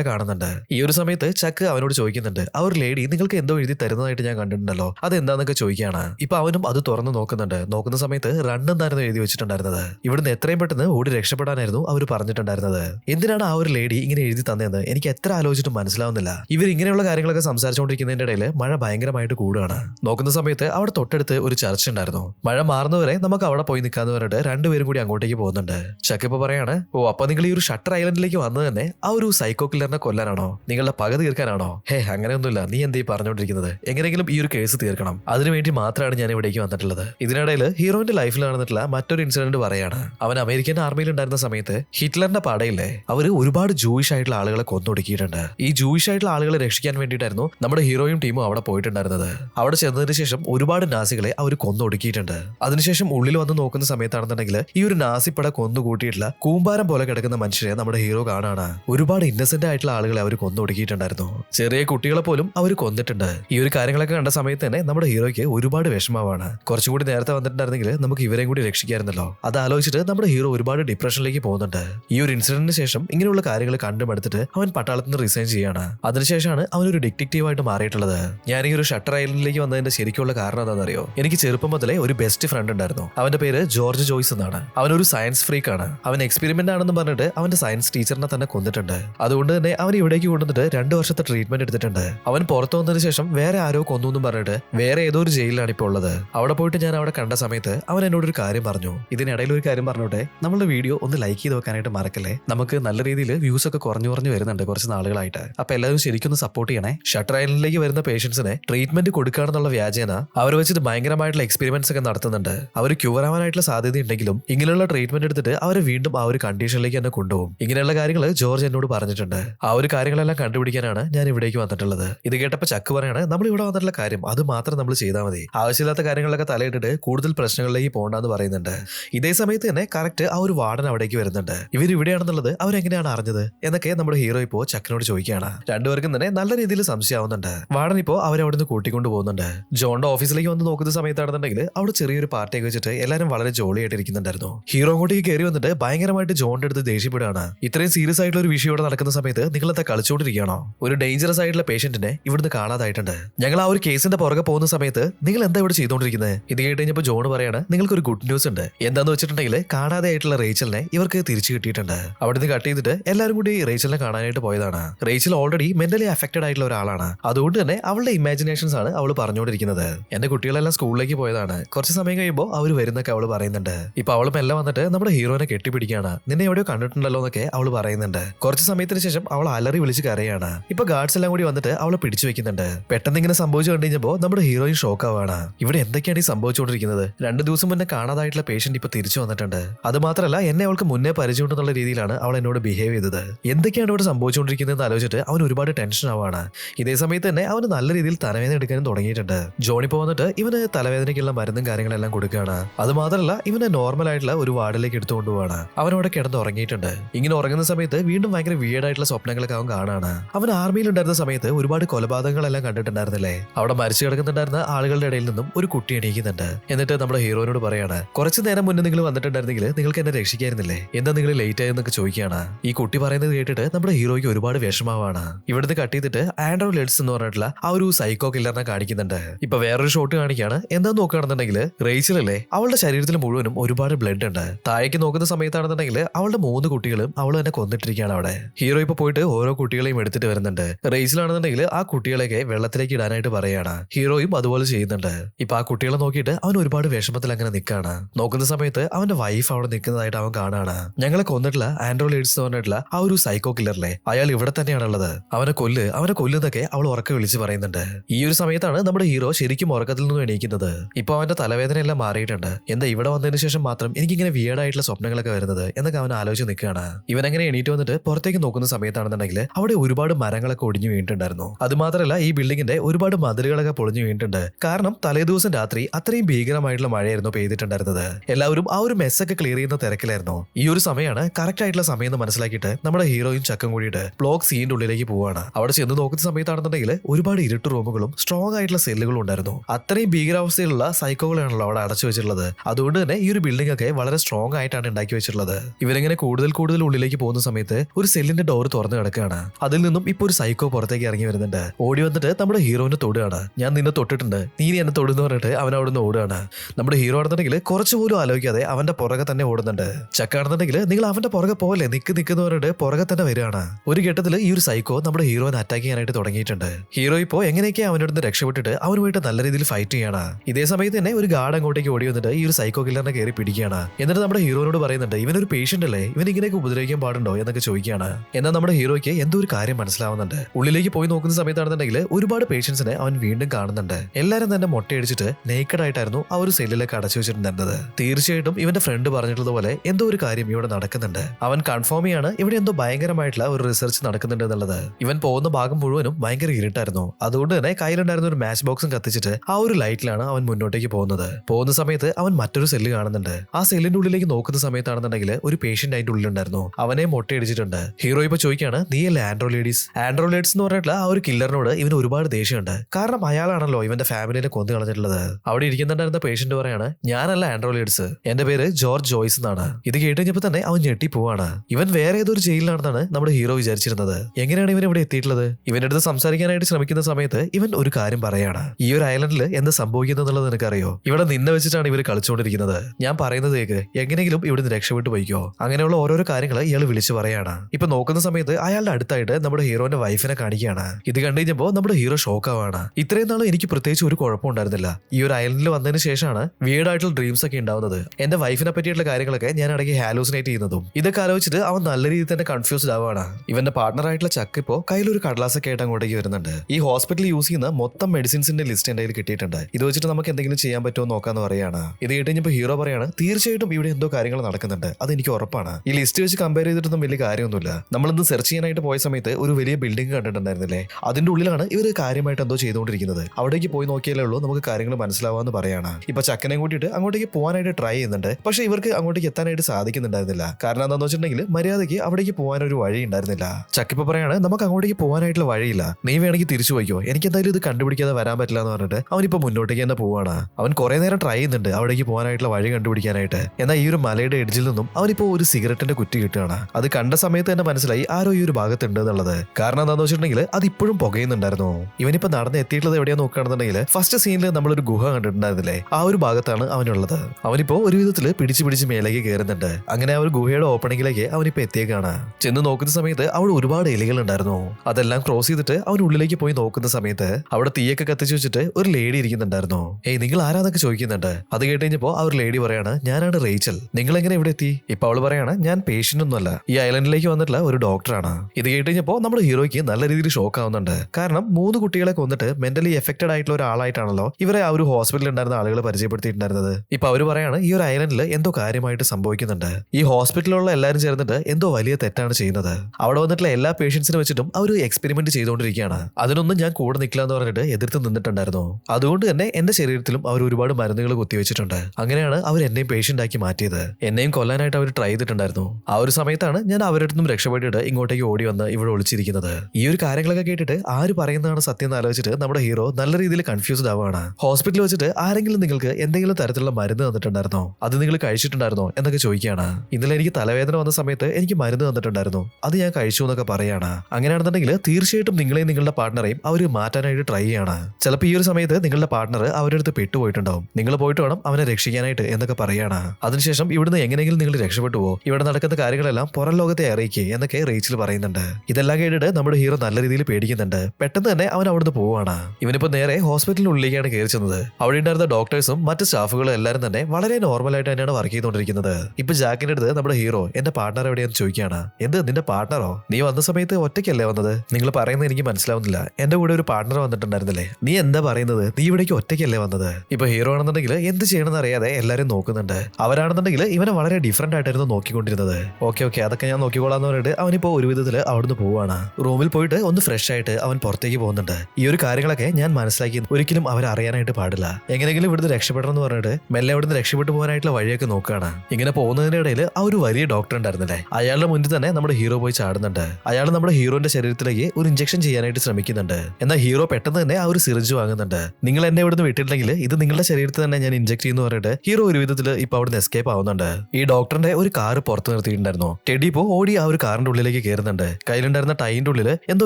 കാണുന്നുണ്ട്. ഈ ഒരു സമയത്ത് ചക്ക് അവനോട് ചോദിക്കുന്നുണ്ട് ആ ഒരു ലേഡി നിങ്ങൾക്ക് എന്തോ എഴുതി തരുന്നതായിട്ട് ഞാൻ കണ്ടിട്ടുണ്ടല്ലോ അത് എന്താന്നൊക്കെ ചോദിക്കുകയാണ്. ഇപ്പൊ അവനും അത് തുറന്ന് നോക്കുന്നുണ്ട്. നോക്കുന്ന സമയത്ത് റണ്ണെന്നായിരുന്നു എഴുതി വെച്ചിട്ടുണ്ടായിരുന്നത്. ഇവിടുന്ന് എത്രയും പെട്ടെന്ന് ഓടി രക്ഷപ്പെടാനായിരുന്നു അവർ പറഞ്ഞിട്ടുണ്ടായിരുന്നത്. എന്തിനാണ് ആ ഒരു ലേഡി ഇങ്ങനെ എഴുതി തന്നതെന്ന് എനിക്ക് എത്ര ആലോചിച്ചിട്ടും മനസ്സിലാവുന്നില്ല. ഇവർ ഇങ്ങനെയുള്ള കാര്യങ്ങളൊക്കെ സംസാരിച്ചുകൊണ്ടിരിക്കുന്നതിന്റെ ഇടയിൽ മഴ ഭയങ്കരമായിട്ട് കൂടുകയാണ്. നോക്കുന്ന സമയത്ത് അവിടെ തൊട്ടടുത്ത് ഒരു ചർച്ച ഉണ്ടായിരുന്നു. മഴ മാറുന്നവരെ നമുക്ക് അവിടെ പോയി നിൽക്കാന്ന് പറഞ്ഞിട്ട് രണ്ടുപേരും കൂടി അങ്ങോട്ടേക്ക് പോകുന്നുണ്ട്. ചക്കിപ്പോ പറയാണ് ഓ അപ്പൊ നിങ്ങൾ ഈ ഒരു ഷട്ടർ ഐലൻഡിലേക്ക് വന്നത് തന്നെ ആ ഒരു സൈക്കോ കില്ലറിനെ കൊല്ലാനാണോ? നിങ്ങളുടെ പക തീർക്കാനാണോ? ഹേ അങ്ങനെയൊന്നുമില്ല. നീ എന്തേ പറഞ്ഞുകൊണ്ടിരിക്കുന്നത്? എങ്ങനെയെങ്കിലും ഈ ഒരു കേസ് തീർക്കണം. അതിനുവേണ്ടി മാത്രമാണ് ഞാൻ ഇവിടേക്ക് വന്നിട്ടുള്ളത്. ഇതിനിടയിൽ ഹീറോയിന്റെ ലൈഫിൽ നടന്നിട്ടുള്ള മറ്റൊരു ഇൻസിഡന്റ് പറയാണ് അവൻ അമേരിക്കൻ ആർമിയിൽ ഉണ്ടായിരുന്ന സമയത്ത് ഹിറ്റ്ലറിന്റെ പടയില്ലേ അവർ ഒരുപാട് ജൂയിഷ് ആയിട്ടുള്ള ആളുകളെ കൊന്നൊടുക്കിയിട്ടുണ്ട് ഈ ജൂയിഷ് ആയിട്ടുള്ള ആളുകളെ രക്ഷിക്കാൻ വേണ്ടിയിട്ടായിരുന്നു നമ്മുടെ ഹീറോയും ടീമും അവിടെ പോയിട്ടുണ്ടായിരുന്നത്. അവിടെ ചെന്നതിന് ശേഷം ഒരുപാട് നാസികളെ അവർ കൊന്നൊടുക്കിയിട്ടുണ്ട് അതിനുശേഷം ഉള്ളിൽ വന്ന് നോക്കുന്ന സമയത്താണെന്നുണ്ടെങ്കിൽ ഈ ഒരു നാസിപ്പട കൊന്നുകൂട്ടിയിട്ടുള്ള കൂമ്പാരം പോലെ കിടക്കുന്ന മനുഷ്യരെ നമ്മുടെ ഹീറോ കാണാണ്. ഒരുപാട് ഇന്നസെന്റ് ആയിട്ടുള്ള ആളുകളെ അവർ കൊന്നൊടുക്കിയിട്ടുണ്ടായിരുന്നു ചെറിയ കുട്ടികളെ പോലും അവർ കൊന്നിട്ടുണ്ട്. ഈ ഒരു കാര്യങ്ങളൊക്കെ കണ്ട സമയത്ത് തന്നെ നമ്മുടെ ഹീറോയ്ക്ക് ഒരുപാട് വിഷമമാണ്. കുറച്ചുകൂടി നേരത്തെ വന്നിട്ടുണ്ടായിരുന്നെങ്കിൽ നമുക്ക് ഇവരെയും കൂടി രക്ഷിക്കായിരുന്നല്ലോ. അത് ആലോചിച്ചിട്ട് നമ്മുടെ ഹീറോ ഒരുപാട് ഡിപ്രഷനിലേക്ക് പോകുന്നുണ്ട്. ഈ ഒരു ഇൻസിഡന്റിന് ശേഷം ഇങ്ങനെയുള്ള കാര്യങ്ങൾ കണ്ടുമെടുത്തിട്ട് അവൻ പട്ടാളത്തിൽ നിന്ന് റിസൈൻ ചെയ്യാണ്. അതിനുശേഷമാണ് അവൻ ഒരു ഡിറ്റക്റ്റീവ് ആയിട്ട് മാറിയിട്ടുള്ളത്. ഞാൻ ഈ ഒരു ഷട്ടർ ഐലൻഡിലേക്ക് വന്നതിന്റെ ശരിക്കുള്ള കാരണം എന്താണെന്നറിയോ? എനിക്ക് ചെറുപ്പം മുതലേ ഒരു ബെസ്റ്റ് ഫ്രണ്ട് ഉണ്ടായിരുന്നു. അവന്റെ പേര് ജോർജ് ജോയ്സ് എന്നാണ്. അവൻ ഒരു സയൻസ് ഫ്രീക്ക് ആണ്. അവൻ എക്സ്പെരിമെന്റ് ആണെന്ന് പറഞ്ഞിട്ട് അവന്റെ സയൻസ് ടീച്ചറിനെ തന്നെ കൊന്നിട്ടുണ്ട്. അതുകൊണ്ട് തന്നെ അവൻ ഇവിടേക്ക് കൊണ്ടുവന്നിട്ട് രണ്ട് വർഷത്തെ ട്രീറ്റ്മെന്റ് എടുത്തിട്ടുണ്ട്. അവൻ പുറത്തു വന്നതിന് ശേഷം വേറെ ആരോ കൊന്നു എന്നും പറഞ്ഞിട്ട് വേറെ ഏതോ ഒരു ജയിലിലാണ് ഇപ്പോൾ ഉള്ളത്. അവിടെ പോയിട്ട് ഞാൻ അവിടെ കണ്ട സമയത്ത് അവൻ എന്നോട് ഒരു കാര്യം പറഞ്ഞു. ഇതിനിടയിൽ ഒരു കാര്യം പറഞ്ഞോട്ടെ? നമ്മളുടെ വീഡിയോ ഒന്ന് ലൈക്ക് ചെയ്ത് വെക്കാനായിട്ട് മറക്കല്ലേ? നമുക്ക് നല്ല രീതിയിൽ വ്യൂസ് ഒക്കെ കുറഞ്ഞു കുറഞ്ഞു വരുന്നുണ്ട് കുറച്ച് നാളുകളായിട്ട്. അപ്പൊ എല്ലാവരും ശരിക്കും ഒന്ന് സപ്പോർട്ട് ചെയ്യണേ. ഷട്ടർ ഐലൻഡിലേക്ക് വരുന്ന പേഷ്യൻസിനെ ട്രീറ്റ്മെന്റ് കൊടുക്കുകയാണെന്നുള്ള വ്യാജേന അവർ വെച്ചിട്ട് ഭയങ്കരമായിട്ടുള്ള എക്സ്പെരിമെന്റ്സ് ഒക്കെ നടത്തുന്നുണ്ട്. അവർ ക്യൂർ ആവാനായിട്ടുള്ള സാധ്യത ഉണ്ടെങ്കിലും ഇങ്ങനെയുള്ള ട്രീറ്റ്മെന്റ് എടുത്തിട്ട് അവരെ വീണ്ടും ആ ഒരു കണ്ടീഷനിലേക്ക് തന്നെ കൊണ്ടുപോകും. ഇങ്ങനെയുള്ള കാര്യങ്ങൾ ജോർജ് എന്നോട് പറഞ്ഞിട്ടുണ്ട്. ആ ഒരു കാര്യങ്ങളെല്ലാം കണ്ടുപിടിക്കാനാണ് ഞാൻ ഇവിടേക്ക് വന്നിട്ടുള്ളത്. ഇത് കേട്ടപ്പോൾ ചക്ക് പറയാണ് നമ്മൾ ഇവിടെ വന്നിട്ടുള്ള കാര്യം അത് മാത്രം നമ്മൾ ചെയ്താൽ മതി. ആവശ്യമില്ലാത്ത കാര്യങ്ങളൊക്കെ തലയിട്ടിട്ട് കൂടുതൽ പ്രശ്നങ്ങളിലേക്ക് പോകണ്ടെന്ന് പറയുന്നുണ്ട്. ഇതേ സമയത്ത് തന്നെ കറക്റ്റ് ആ ഒരു വാർഡൻ അവിടേക്ക് വരുന്നുണ്ട്. ഇവർ ഇവിടെയാണെന്നുള്ളത് അവരെങ്ങനെയാണ് അറിഞ്ഞത്? എന്നൊക്കെ നമ്മുടെ ഹീറോ ഇപ്പോ ചക്കിനോട് ചോദിക്കുകയാണ്. രണ്ടുപേർക്കും തന്നെ നല്ല രീതിയിൽ സംശയമാവുന്നുണ്ട് വാർഡൻ ഇപ്പോ അവരെ അവിടെ നിന്ന് കൂട്ടിക്കൊണ്ട് പോകുന്നുണ്ട്. ജോണിന്റെ ഓഫീസിലേക്ക് വന്ന് നോക്കുന്ന സമയത്താണെന്നുണ്ടെങ്കിൽ അവിടെ ചെറിയൊരു പാർട്ടിയൊക്കെ വെച്ചിട്ട് എല്ലാവരും വളരെ ജോളിയായിട്ടിരിക്കുന്നുണ്ടായിരുന്നു. ഹീറോ അങ്ങോട്ടേക്ക് കയറി വന്നിട്ട് ഭയങ്കരമായിട്ട് ജോണിന്റെ അടുത്ത് ദേഷ്യപ്പെടുകയാണ്. ഇത്രയും സീരിയസ് ആയിട്ടുള്ള ഒരു വിഷയം ഇവിടെ നടക്കുന്ന സമയത്ത് നിങ്ങൾ എന്താ കളിച്ചുകൊണ്ടിരിക്കുകയാണോ ഒരു ഡേഞ്ചറസ് ആയിട്ടുള്ള പേഷ്യന്റിനെ ഇവിടുന്ന് കാണാതായിട്ടുണ്ട്. ഞങ്ങൾ ആ ഒരു കേസിന്റെ പുറകെ പോകുന്ന സമയത്ത് നിങ്ങൾ എന്താ ഇവിടെ ചെയ്തുകൊണ്ടിരിക്കുന്നത് ഇത് കേട്ട് കഴിഞ്ഞപ്പോൾ ജോൺ പറയാണ് നിങ്ങൾക്ക് ഒരു ഗുഡ് ന്യൂസ് ഉണ്ട്. എന്താന്ന് വെച്ചിട്ടുണ്ടെങ്കിൽ കാണാതെ ആയിട്ടുള്ള റേച്ചലിനെ ഇവർക്ക് തിരിച്ചു കിട്ടിയിട്ടുണ്ട്. അവിടുന്ന് കട്ട് ചെയ്തിട്ട് എല്ലാവരും കൂടി റേച്ചലിനെ കാണാനായിട്ട് പോയതാണ്. റേച്ചൽ ഓൾറെഡി മെന്റലി അഫക്റ്റഡ് ആയിട്ടുള്ള ഒരാളാണ്. അതുകൊണ്ട് തന്നെ അവളുടെ ഇമാജിനേഷൻസ് ആണ് അവൾ പറഞ്ഞുകൊണ്ടിരിക്കുന്നത്. എന്റെ കുട്ടികളെല്ലാം സ്കൂളിലേക്ക് പോയതാണ്. കുറച്ച് സമയം കഴിയുമ്പോൾ അവർ വരുന്നൊക്കെ അവൾ പറയുന്നുണ്ട്. ഇപ്പൊ അവൾ മെല്ലെ വന്നിട്ട് നമ്മുടെ ഹീറോനെ കെട്ടിപ്പിടിക്കുകയാണ്. നിന്നെ എവിടെയോ കണ്ടിട്ടുണ്ടല്ലോ എന്നൊക്കെ അവൾ പറയുന്നുണ്ട്. കുറച്ച് സമയത്തിന് ശേഷം അവൾ അലറി വിളിച്ച് കരയാണ്. ഇപ്പൊ ഗാർഡ്സ് എല്ലാം കൂടി വന്നിട്ട് അവളെ പിടിച്ചു വെക്കുന്നുണ്ട്. പെട്ടെന്ന് ഇങ്ങനെ സംഭവിച്ചു കണ്ടു കഴിഞ്ഞപ്പോ നമ്മുടെ ഹീറോയിൻ ഷോക്ക് ആവാണ്. ഇവിടെ എന്തൊക്കെയാണ് ഈ സംഭവിച്ചുകൊണ്ടിരിക്കുന്നത്? രണ്ടു ദിവസം മുന്നേ കാണാതായിട്ടുള്ള പേഷ്യന്റ് ഇപ്പൊ തിരിച്ചു വന്നിട്ടുണ്ട്. അത് മാത്രമല്ല എന്നെ അവൾക്ക് മുന്നേ പരിചയമുണ്ടെന്നുള്ള രീതിയിലാണ് അവൾ എന്നോട് ബിഹേവ് ചെയ്തത്. എന്തൊക്കെയാണ് ഇവിടെ സംഭവിച്ചുകൊണ്ടിരിക്കുന്നത് ആലോചിച്ചിട്ട് അവൻ ഒരുപാട് ടെൻഷൻ ആവാണ്. ഇതേ സമയത്ത് തന്നെ അവന് നല്ല രീതിയിൽ തലവേദന എടുക്കാനും തുടങ്ങിയിട്ടുണ്ട്. ജോണി പോന്നിട്ട് ഇവന് തലവേദനയ്ക്കുള്ള മരുന്നും കാര്യങ്ങളെല്ലാം കൊടുക്കുകയാണ്. അത് മാത്രമല്ല ഇവന് നോർമൽ ആയിട്ടുള്ള ഒരു വാർഡിലേക്ക് എടുത്തുകൊണ്ടുപോവാണ്. അവനവിടെ അവൻ അവിടെ കിടന്ന് ഉറങ്ങിയിട്ടുണ്ട് ഇങ്ങനെ ഉറങ്ങുന്ന സമയത്ത് വീണ്ടും ഭയങ്കര വീടായിട്ടുള്ള സ്വപ്നങ്ങളൊക്കെ അവൻ കാണാണ്. അവൻ ആർമിയിൽ ഉണ്ടായിരുന്ന സമയത്ത് ഒരുപാട് കൊലപാതകങ്ങളെല്ലാം കണ്ടിട്ടുണ്ടായിരുന്നില്ലേ? അവിടെ മരിച്ചു കിടക്കുന്നുണ്ടായിരുന്ന ആളുകളുടെ ഇടയിൽ നിന്നും ഒരു കുട്ടി എണീക്കുന്നുണ്ട്. എന്നിട്ട് നമ്മുടെ ഹീറോയിനോട് പറയാണ് കുറച്ചു നേരം മുന്നേ നിങ്ങൾ വന്നിട്ടുണ്ടായിരുന്നെങ്കിൽ നിങ്ങൾക്ക് എന്നെ രക്ഷിക്കായിരുന്നില്ലേ? എന്താ നിങ്ങൾ ലേറ്റ് ആയെന്നൊക്കെ ചോദിക്കുകയാണ്. ഈ കുട്ടി പറയുന്നത് കേട്ടിട്ട് നമ്മുടെ ഹീറോയ്ക്ക് ഒരുപാട് വിഷമാവാണ് ഇവിടുന്ന് കട്ട് ചെയ്തിട്ട് ആൻഡ്രോ ലെഡ്സ് എന്ന് പറഞ്ഞിട്ടുള്ള ആ ഒരു സൈക്കോ കില്ലറിനെ കാണിക്കുന്നുണ്ട്. ഇപ്പൊ വേറൊരു ഷോട്ട് കാണിക്കുകയാണ്. എന്താ നോക്കുകയാണെന്നുണ്ടെങ്കിൽ റേച്ചിലല്ലേ അവളുടെ ശരീരത്തിൽ മുഴുവനും ഒരുപാട് ബ്ലഡ് ഉണ്ട്. താഴേക്ക് നോക്കുന്ന സമയത്താണെന്നുണ്ടെങ്കിൽ അവളുടെ മൂന്ന് കുട്ടികളും അവൾ തന്നെ കൊന്നിട്ടിരിക്കുകയാണ് അവിടെ. ഹീറോ ഇപ്പൊ പോയിട്ട് ഓരോ കുട്ടികളെയും എടുത്തിട്ട് വരുന്നുണ്ട്. റേസിലാണെന്നുണ്ടെങ്കിൽ ആ കുട്ടികളെയൊക്കെ വെള്ളത്തിലേക്ക് ഇടാനായിട്ട് പറയാണ്. ഹീറോയും അതുപോലെ ചെയ്യുന്നുണ്ട്. ഇപ്പൊ ആ കുട്ടികളെ നോക്കിയിട്ട് അവൻ ഒരുപാട് വിഷമത്തിൽ അങ്ങനെ നിൽക്കാണ് നോക്കുന്ന സമയത്ത് അവന്റെ വൈഫ് അവിടെ നിൽക്കുന്നതായിട്ട് അവൻ കാണാണ്. ഞങ്ങളെ കൊന്നിട്ടുള്ള ആൻഡ്രോ ലേഡ്സ് എന്ന് പറഞ്ഞിട്ടുള്ള ആ ഒരു സൈക്കോ കില്ലറിലെ അയാൾ ഇവിടെ തന്നെയാണുള്ളത്. അവനെ കൊല്ല് അവനെ കൊല്ലുന്നൊക്കെ അവൾ ഉറക്കെ വിളിച്ച് പറയുന്നുണ്ട്. ഈ ഒരു സമയത്താണ് നമ്മുടെ ഹീറോ ശരിക്കും ഉറക്കത്തിൽ നിന്നും എണീക്കുന്നത്. ഇപ്പൊ അവന്റെ തലവേദന എല്ലാം മാറിയിട്ടുണ്ട്. എന്താ ഇവിടെ വന്നതിന് ശേഷം മാത്രം എനിക്കിങ്ങനെ വിയേഡായിട്ടുള്ള സ്വപ്നങ്ങളൊക്കെ വരുന്നത് എന്നൊക്കെ അവൻ ആലോചിച്ച് നിൽക്കുകയാണ് ഇവൻ അങ്ങനെ എണീറ്റ് വന്നിട്ട് പുറത്തേക്ക് നോക്കുന്ന സമയത്താണെന്നുണ്ടെങ്കിൽ അവിടെ ഒരുപാട് മരങ്ങളൊക്കെ ഒടിഞ്ഞു വീണിട്ടുണ്ടായിരുന്നു. അത് മാത്രമല്ല ഈ ബിൽഡിങ്ങിന്റെ ഒരുപാട് മതിലുകളൊക്കെ പൊളിഞ്ഞു വീണിട്ടുണ്ട്. കാരണം തലേദിവസം രാത്രി അത്രയും ഭീകരമായിട്ടുള്ള മഴയായിരുന്നു പെയ്തിട്ടുണ്ടായിരുന്നത്. എല്ലാവരും ആ ഒരു മെസ്സൊക്കെ ക്ലിയർ ചെയ്യുന്ന തിരക്കിലായിരുന്നു. ഈ ഒരു സമയമാണ് കറക്റ്റ് ആയിട്ടുള്ള സമയം എന്ന് മനസ്സിലാക്കിയിട്ട് നമ്മുടെ ഹീറോയും ചക്കം കൂടിയിട്ട് ബ്ലോക്ക് സീന്റെ ഉള്ളിലേക്ക് പോവാണ് അവിടെ ചെന്ന് നോക്കുന്ന സമയത്താണെന്നുണ്ടെങ്കിൽ ഒരുപാട് ഇരുട്ട് റൂമുകളും സ്ട്രോങ് ആയിട്ടുള്ള സെല്ലുകളും ഉണ്ടായിരുന്നു. അത്രയും ഭീകരാവസ്ഥയിലുള്ള സൈക്കോകളാണല്ലോ അവിടെ അടച്ചു വെച്ചിട്ടുള്ളത്. അതുകൊണ്ട് തന്നെ ഈ ഒരു ബിൽഡിംഗ് ഒക്കെ വളരെ സ്ട്രോങ് ആയിട്ടാണ് ഉണ്ടാക്കി വെച്ചിട്ടുള്ളത്. ഇവരിങ്ങനെ കൂടുതൽ കൂടുതൽ ഉള്ളിലേക്ക് പോകുന്ന സമയത്ത് ഒരു സെല്ലിന്റെ ഡോർ തുറന്നു കിടക്കുകയാണ്. അതിൽ നിന്നും ഇപ്പൊ ഒരു സൈക്കോ പുറത്തേക്ക് ഇറങ്ങി വരുന്നുണ്ട്. ഓടി വന്നിട്ട് നമ്മുടെ ഹീറോനെ തൊടുകയാണ്. ഞാൻ നിന്നെ തൊട്ടിട്ടുണ്ട്. നീ എന്നെ തൊടുന്ന് പറഞ്ഞിട്ട് അവൻ അവിടെ നിന്ന് ഓടുകയാണ്. നമ്മുടെ ഹീറോ ആണെന്നുണ്ടെങ്കിൽ കുറച്ച് പോലും ആലോചിക്കാതെ അവന്റെ പുറകെ തന്നെ ഓടുന്നുണ്ട്. ചക്കാണെന്നുണ്ടെങ്കിൽ നിങ്ങൾ അവന്റെ പുറകെ പോലെ നിക്ക് നിൽക്കുന്ന പറഞ്ഞിട്ട് പുറകെ തന്നെ വരികയാണ്. ഒരു ഘട്ടത്തിൽ ഈ ഒരു സൈക്കോ നമ്മുടെ ഹീറോനെ അറ്റാക്ക് ചെയ്യാനായിട്ട് തുടങ്ങിയിട്ടുണ്ട്. ഹീറോ ഇപ്പോ എങ്ങനെയൊക്കെ അവനോട് രക്ഷപ്പെട്ടിട്ട് അവനുമായിട്ട് നല്ല രീതിയിൽ ഫൈറ്റ് ചെയ്യാണ്. ഇതേ സമയത്ത് തന്നെ ഒരു ഗാർഡ് അങ്ങോട്ടേക്ക് ഓടി വന്നിട്ട് ഈ ഒരു സൈക്കോ കില്ലറിനെ കയറി പിടിക്കുകയാണ്. എന്നിട്ട് നമ്മുടെ ഹീറോനോട് പറയുന്നുണ്ട് ഇവനൊരു പേഷ്യന്റ് അല്ലേ? ഇവൻ ഇങ്ങനെയൊക്കെ ഉപദ്രവിക്കാൻ പാടുണ്ടോ എന്നൊക്കെ ചോദിക്കുകയാണ്. എന്നാൽ നമ്മുടെ ഹീറോയ്ക്ക് എന്തോ ഒരു കാര്യം മനസ്സിലാവുന്നുണ്ട്. ഉള്ളിലേക്ക് പോയി നോക്കുന്ന സമയത്താണെന്നുണ്ടെങ്കിൽ ഒരുപാട് പേഷ്യൻസിനെ അവൻ വീണ്ടും കാണുന്നുണ്ട്. എല്ലാരും തന്നെ മൊട്ടയടിച്ചിട്ട് നേക്കഡ് ആയിട്ടായിരുന്നു ആ ഒരു സെല്ലിലേക്ക് അടച്ചു വെച്ചിട്ടുണ്ടായിരുന്നത്. തീർച്ചയായിട്ടും ഇവന്റെ ഫ്രണ്ട് പറഞ്ഞിട്ടുള്ളതുപോലെ എന്തോ ഒരു കാര്യം ഇവിടെ നടക്കുന്നുണ്ട്. അവൻ കൺഫേം ചെയ്യാണ് ഇവിടെ എന്തോ ഭയങ്കരമായിട്ടുള്ള ഒരു റിസർച്ച് നടക്കുന്നുണ്ട് എന്നുള്ളത്. ഇവൻ പോകുന്ന ഭാഗം മുഴുവനും ഭയങ്കര ഇരുട്ടായിരുന്നു. അതുകൊണ്ട് തന്നെ കയ്യിലുണ്ടായിരുന്ന ഒരു മാച്ച് ബോക്സും കത്തിച്ചിട്ട് ആ ഒരു ലൈറ്റിലാണ് അവൻ മുന്നോട്ടേക്ക് പോകുന്നത്. പോകുന്ന സമയത്ത് അവൻ മറ്റൊരു സെല്ല് കാണുന്നുണ്ട്. ആ സെല്ലിന്റെ ഉള്ളിലേക്ക് നോക്കുന്ന സമയത്താണെന്നുണ്ടെങ്കിൽ ഒരു പേഷ്യന്റ് അതിന്റെ ഉള്ളിലുണ്ടായിരുന്നു. അവനെ മൊട്ടയടിച്ചിട്ടുണ്ട്. ഹീറോ ഇപ്പൊ ചോദിക്കാണ് നീയല്ലേ ആൻഡ്രോ ലേഡീസ് ആൻഡ്രോ ലേഡീസ് എന്ന് പറഞ്ഞിട്ടുള്ള ആ ഒരു കില്ലറിനോട് ഇവന് ഒരുപാട് ദേഷ്യമുണ്ട്. കാരണം അയാളാണല്ലോ ഇവന്റെ ഫാമിലിനെ കൊന്നു കളഞ്ഞിട്ടുള്ളത്. അവിടെ ഇരിക്കുന്നുണ്ടായിരുന്ന പേഷ്യന്റ് പറയാണ് ഞാനല്ല ആൻഡ്രോ ലേഡീസ് എന്റെ പേര് ജോർജ് ജോയ്സ് എന്നാണ്. ഇത് കേട്ട് തന്നെ അവൻ ഞെട്ടി പോവാണ്. ഇവൻ വേറെ ഏതൊരു ജയിലിലാണെന്നാണ് നമ്മുടെ ഹീറോ വിചാരിച്ചിരുന്നത്. എങ്ങനെയാണ് ഇവൻ ഇവിടെ എത്തിയിട്ടുള്ളത്? ഇവന്റെ അടുത്ത് സംസാരിക്കാനായിട്ട് ശ്രമിക്കുന്ന സമയത്ത് ഇവൻ ഒരു കാര്യം പറയാണ്. ഈ ഒരു ഐലൻഡിൽ എന്ത് സംഭവിക്കുന്നത് എന്നുള്ളത് നിനക്കറിയോ? ഇവിടെ നിന്നെ വെച്ചിട്ടാണ് ഇവർ കളിച്ചുകൊണ്ടിരിക്കുന്നത്. ഞാൻ പറയുന്നത് കേക്ക് എങ്ങനെയെങ്കിലും ഇവിടുന്ന് രക്ഷപ്പെട്ടു പോയിക്കോ. അങ്ങനെയുള്ള ഓരോരോ കാര്യങ്ങൾ ഇയാൾ വിളിച്ചു പറയാണ് ഇപ്പൊ നോക്കുന്ന സമയത്ത് അയാളുടെ അടുത്തായിട്ട് നമ്മുടെ ഹീറോന്റെ വൈഫിനെ കാണിക്കുകയാണ്. ഇത് കണ്ടു കഴിഞ്ഞപ്പോ നമ്മുടെ ഹീറോ ഷോക്കാവാണ് ഇത്രയും നാളും എനിക്ക് പ്രത്യേകിച്ച് ഒരു കുഴപ്പം ഉണ്ടായിരുന്നില്ല. ഈ ഒരു ഐലൻഡിൽ വന്നതിന് ശേഷമാണ് വീടായിട്ടുള്ള ഡ്രീംസ് ഒക്കെ ഉണ്ടാവുന്നത്. എന്റെ വൈഫിനെ പറ്റിയിട്ടുള്ള കാര്യങ്ങളൊക്കെ ഞാൻ ഇടയ്ക്ക് ഹാലൂസിനേറ്റ് ചെയ്യുന്നതും. ഇതൊക്കെ ആലോചിച്ചിട്ട് അവൻ നല്ല രീതിയിൽ തന്നെ കൺഫ്യൂസ്ഡ് ആവാണ്. ഇവന്റെ പാർട്ണർ ആയിട്ടുള്ള ചക്ക് ഇപ്പോ കയ്യിലൊരു കടലാസൊക്കെ ആയിട്ട് അങ്ങോട്ടേക്ക് വരുന്നുണ്ട്. ഈ ഹോസ്പിറ്റലിൽ യൂസ് ചെയ്യുന്ന മൊത്തം മെഡിസിൻസിന്റെ ലിസ്റ്റ് എന്റെ കയ്യിൽ കിട്ടിയിട്ടുണ്ട്. ഇത് വെച്ചിട്ട് നമുക്ക് എന്തെങ്കിലും ചെയ്യാൻ പറ്റുമോ നോക്കാന്ന് പറയാണ് ഇത് കേട്ട് ഹീറോ പറയാണ് തീർച്ചയായിട്ടും ഇവിടെ എന്തോ കാര്യങ്ങൾ നടക്കുന്നുണ്ട്. അത് എനിക്ക് ഉറപ്പാണ്. ഈ ലിസ്റ്റ് വെച്ച് കമ്പയർ ചെയ്തിട്ടൊന്നും വലിയ കാര്യമൊന്നുമില്ല. നമ്മളിന്ന് സെർച്ച് ചെയ്യാനായിട്ട് പോയ സമയത്ത് ഒരു വലിയ ബിൽഡിംഗ് കണ്ടിട്ടുണ്ടായിരുന്നില്ലേ? അതിന്റെ ഉള്ളിലാണ് ഇവർ കാര്യമായിട്ട് എന്തോ ചെയ്തുകൊണ്ടിരിക്കുന്നത്. അവിടേക്ക് പോയി നോക്കിയാലേ ഉള്ളൂ നമുക്ക് കാര്യങ്ങൾ മനസ്സിലാവാന്ന് പറയാണ്. ഇപ്പൊ ചക്കനെ കൂട്ടിയിട്ട് അങ്ങോട്ടേക്ക് പോകാനായിട്ട് ട്രൈ ചെയ്യുന്നുണ്ട്. പക്ഷെ ഇവർക്ക് അങ്ങോട്ടേക്ക് എത്താനായിട്ട് സാധിക്കുന്നുണ്ടായിരുന്നില്ല. കാരണം എന്താണെന്ന് വെച്ചിട്ടുണ്ടെങ്കിൽ മര്യാദയ്ക്ക് അവിടേക്ക് പോകാൻ ഒരു വഴി ഉണ്ടായിരുന്നില്ല. ചക്കിപ്പോ പറയാണ് നമുക്ക് അങ്ങോട്ടേക്ക് പോകാനായിട്ടുള്ള വഴിയില്ല. നീ വേണമെങ്കിൽ തിരിച്ചു പോയിക്കോ. എനിക്ക് എന്തായാലും ഇത് കണ്ടുപിടിക്കാതെ വരാൻ പറ്റില്ല എന്ന് പറഞ്ഞിട്ട് അവനിപ്പോ മുന്നോട്ടേക്ക് തന്നെ പോവാണ്. അവൻ കുറെ നേരം ട്രൈ ചെയ്യുന്നുണ്ട് അവിടേക്ക് പോകാനായിട്ടുള്ള വഴി കണ്ടുപിടിക്കാനായിട്ട്. എന്നാൽ ഈ ഒരു മലയുടെ എഡ്ജിൽ നിന്നും അവനിപ്പോ ഒരു സിഗരറ്റിന്റെ കുറ്റി കിട്ടുകയാണ് അത് കണ്ട സമയത്ത് തന്നെ മനസ്സിലായി ആരോ ഈ ഒരു ഭാഗത്തുണ്ട് എന്നുള്ളത്. കാരണം എന്താണെന്ന് വെച്ചിട്ടുണ്ടെങ്കിൽ അത് ഇപ്പോഴും പുകയുന്നുണ്ടായിരുന്നു. ഇവനിപ്പോ നടന്ന് എത്തിയിട്ടുള്ളത് എവിടെയാ നോക്കുകയാണെന്നുണ്ടെങ്കിൽ ഫസ്റ്റ് സീനിൽ നമ്മളൊരു ഗുഹ കണ്ടിട്ടുണ്ടായിരുന്നില്ലേ? ആ ഒരു ഭാഗത്താണ് അവനുള്ളത്. അവനിപ്പോ ഒരു വിധത്തിൽ പിടിച്ചു പിടിച്ച് മേലേക്ക് കയറുന്നുണ്ട്. അങ്ങനെ ആ ഒരു ഗുഹയുടെ ഓപ്പണിംഗിലേക്ക് അവനിപ്പോ എത്തിയേക്കാണ്. ചെന്ന് നോക്കുന്ന സമയത്ത് അവിടെ ഒരുപാട് എലികൾ ഉണ്ടായിരുന്നു. അതെല്ലാം ക്രോസ് ചെയ്തിട്ട് അവൻ ഉള്ളിലേക്ക് പോയി നോക്കുന്ന സമയത്ത് അവിടെ തീയൊക്കെ കത്തിച്ചു വെച്ചിട്ട് ഒരു ലേഡി ഇരിക്കുന്നുണ്ടായിരുന്നു. ഏയ് നിങ്ങൾ ആരാന്നൊക്കെ ചോദിക്കുന്നുണ്ട്? അത് കേട്ട് കഴിഞ്ഞപ്പോ ആ ഒരു ലേഡി പറയാണ് ഞാനാണ് റേച്ചൽ. നിങ്ങൾ എങ്ങനെ ഇവിടെ എത്തി? ഇപ്പൊ അവൾ പറയാണ് ഞാൻ പേഷ്യന്റ് ഒന്നുമല്ല. ഈ ഐലൻഡിലേക്ക് വന്നിട്ടുള്ള ഒരു ഡോക്ടറാണ്. ഇത് കേട്ട് കഴിഞ്ഞപ്പോ നമ്മുടെ ഹീറോയ്ക്ക് നല്ല രീതിയിൽ ഷോക്ക് ആവുന്നുണ്ട് കാരണം മൂന്ന് കുട്ടികളെ കൊന്നിട്ട് മെന്റലി എഫക്റ്റഡ് ആയിട്ടുള്ള ഒരാളായിട്ടാണല്ലോ ഇവരെ ആ ഒരു ഹോസ്പിറ്റലിൽ ഉണ്ടായിരുന്ന ആളുകൾ പരിചയപ്പെടുത്തിയിട്ടുണ്ടായിരുന്നത്. ഇപ്പൊ അവർ പറയാണ് ഈ ഒരു ഐലൻഡിൽ എന്തോ കാര്യമായിട്ട് സംഭവിക്കുന്നുണ്ട്. ഈ ഹോസ്പിറ്റലിലുള്ള എല്ലാവരും ചേർന്നിട്ട് എന്തോ വലിയ തെറ്റാണ് ചെയ്യുന്നത്. അവിടെ വന്നിട്ടുള്ള എല്ലാ പേഷ്യൻസിനെ വെച്ചിട്ടും അവർ എക്സ്പെരിമെന്റ് ചെയ്തുകൊണ്ടിരിക്കുകയാണ്. അതിനൊന്നും ഞാൻ കൂടെ നിൽക്കില്ല എന്ന് പറഞ്ഞിട്ട് എതിർത്ത് നിന്നിട്ടുണ്ടായിരുന്നു. അതുകൊണ്ട് തന്നെ എന്റെ ശരീരത്തിലും അവർ ഒരുപാട് മരുന്നുകൾ കുത്തിവെച്ചിട്ടുണ്ട്. അങ്ങനെയാണ് അവർ എന്നെയും പേഷ്യന്റ് ആക്കി മാറ്റിയത്. എന്നെയും കൊല്ലാനായിട്ട് അവർ ട്രൈ ചെയ്തിട്ടുണ്ടായിരുന്നു. ആ ഒരു സമയത്താണ് ഞാൻ അവരുടെ നിന്നും രക്ഷപ്പെട്ടിട്ട് ഇങ്ങോട്ടേക്ക് ഓടി വന്ന് ഇവിടെ ഒളിച്ചിരിക്കുന്നത്. ഈ ഒരു കാര്യങ്ങളൊക്കെ കേട്ടിട്ട് ആര് പറയുന്നതാണ് സത്യം എന്ന് ആലോചിച്ചിട്ട് നമ്മുടെ ഹീറോ നല്ല രീതിയിൽ കൺഫ്യൂസ്ഡ് ആവുകയാണ്. ഹോസ്പിറ്റലിൽ വെച്ചിട്ട് ആരെങ്കിലും നിങ്ങൾക്ക് എന്തെങ്കിലും തരത്തിലുള്ള മരുന്ന് തന്നിട്ടുണ്ടായിരുന്നോ? അത് നിങ്ങൾ കഴിച്ചിട്ടുണ്ടായിരുന്നോ? എന്നൊക്കെ ചോദിക്കുകയാണ്. ഇന്നലെ എനിക്ക് തലവേദന വന്ന സമയത്ത് എനിക്ക് മരുന്ന് തന്നിട്ടുണ്ടായിരുന്നു. അത് ഞാൻ കഴിച്ചു എന്നൊക്കെ പറയാണ്. അങ്ങനെയാണെന്നുണ്ടെങ്കിൽ തീർച്ചയായിട്ടും നിങ്ങളെയും നിങ്ങളുടെ പാർട്ട്ണറെയും അവർ മാറ്റാനായിട്ട് ട്രൈ ചെയ്യാണ്. ചിലപ്പോൾ ഈ ഒരു സമയത്ത് നിങ്ങളുടെ പാർട്ണർ അവരുടെ അടുത്ത് പെട്ടുപോയിട്ടുണ്ടാവും. നിങ്ങൾ പോയിട്ട് വേണം അവനെ രക്ഷിക്കാനായിട്ട് എന്നൊക്കെ പറയാണ്. അതിനുശേഷം ഇവിടുന്ന് എങ്ങനെയെങ്കിലും നിങ്ങൾ രക്ഷപ്പെട്ടു പോകും ഇവിടെ നടക്കുന്ന കാര്യങ്ങൾ കാര്യങ്ങളെല്ലാം പുറം ലോകത്തെ അറിയിക്കുക എന്നൊക്കെ റേച്ചിൽ പറയുന്നുണ്ട്. ഇതെല്ലാം കേട്ടിട്ട് നമ്മുടെ ഹീറോ നല്ല രീതിയിൽ പേടിക്കുന്നുണ്ട്. പെട്ടെന്ന് തന്നെ അവൻ അവിടുന്ന് പോവാണ്. ഇവനിപ്പോ നേരെ ഹോസ്പിറ്റലിനുള്ളിലേക്കാണ് കയറി ചെന്നത്. അവിടെ ഉണ്ടായിരുന്ന ഡോക്ടേഴ്സും മറ്റ് സ്റ്റാഫുകളും എല്ലാവരും തന്നെ വളരെ നോർമലായിട്ട് തന്നെയാണ് വർക്ക് ചെയ്തുകൊണ്ടിരിക്കുന്നത്. ഇപ്പൊ ജാക്കിന്റെ അടുത്ത് നമ്മുടെ ഹീറോ എന്റെ പാർട്ണർ എവിടെയാന്ന് ചോദിക്കുകയാണ്. എന്ത് നിന്റെ പാർട്ണറോ? നീ വന്ന സമയത്ത് ഒറ്റയ്ക്കല്ലേ വന്നത്? നിങ്ങൾ പറയുന്നത് എനിക്ക് മനസ്സിലാവുന്നില്ല. എന്റെ കൂടെ ഒരു പാർട്ണർ വന്നിട്ടുണ്ടായിരുന്നില്ലേ? നീ എന്താ പറയുന്നത്? നീ ഇവിടേക്ക് ഒറ്റയ്ക്കല്ലേ വന്നത്? ഇപ്പൊ ഹീറോ ആണെന്നുണ്ടെങ്കിൽ എന്ത് ചെയ്യണമെന്ന് അറിയാതെ എല്ലാരും നോക്കുന്നുണ്ട്. അവരാണെന്നുണ്ടെങ്കിൽ ഇവനെ വളരെ ഡിഫറെന്റ് ആയിട്ടായിരുന്നു നോക്കിക്കൊണ്ടിരുന്നത്. Okay okay. അതൊക്കെ ഞാൻ നോക്കിക്കോളാന്ന് പറഞ്ഞിട്ട് അവനിപ്പോ ഒരു വിധത്തിൽ അവിടുന്ന് പോവാണ്. റൂമിൽ പോയിട്ട് ഒന്ന് ഫ്രഷ് ആയിട്ട് അവൻ പുറത്തേക്ക് പോകുന്നുണ്ട്. ഈ ഒരു കാര്യങ്ങളൊക്കെ ഞാൻ മനസ്സിലാക്കി ഒരിക്കലും അവർ അറിയാനായിട്ട് പാടില്ല. എങ്ങനെയെങ്കിലും ഇവിടുന്ന് രക്ഷപ്പെടണം എന്ന് പറഞ്ഞിട്ട് മെല്ലെ ഇവിടുന്ന് രക്ഷപ്പെട്ടു പോകാനായിട്ടുള്ള വഴിയൊക്കെ നോക്കുകയാണ് ഇങ്ങനെ പോകുന്നതിന്റെ ഇടയിൽ ആ ഒരു വലിയ ഡോക്ടർ ഉണ്ടായിരുന്നില്ലേ? അയാളുടെ മുന്നിൽ തന്നെ നമ്മുടെ ഹീറോ പോയി ചാടുന്നുണ്ട്. അയാൾ നമ്മുടെ ഹീറോന്റെ ശരീരത്തിലേക്ക് ഒരു ഇഞ്ചക്ഷൻ ചെയ്യാനായിട്ട് ശ്രമിക്കുന്നുണ്ട്. എന്നാൽ ഹീറോ പെട്ടെന്ന് തന്നെ ആ ഒരു സിറിഞ്ച് വാങ്ങുന്നുണ്ട്. നിങ്ങൾ എന്നെ ഇവിടുന്ന് വിട്ടിട്ടില്ലെങ്കിൽ ഇത് നിങ്ങളുടെ ശരീരത്തിൽ തന്നെ ഞാൻ ഇഞ്ചക്ട് ചെയ്യുന്നു പറഞ്ഞിട്ട് ഹീറോ ഒരു വിധത്തിൽ ഇപ്പൊ അവിടുന്ന് എസ്കേപ്പ് ആവുന്നുണ്ട്. ഈ ഡോക്ടറിന്റെ ഒരു കാർ പുറത്ത് നിർത്തിയിട്ടുണ്ടായിരുന്നു. ടെഡി ഇപ്പോ ഓടി ആ ഒരു കാറിന്റെ ഉള്ളിലേക്ക് കയറുന്നുണ്ട് കയ്യിലുണ്ടായിരുന്ന ടൈന്റെ ഉള്ളിൽ എന്തോ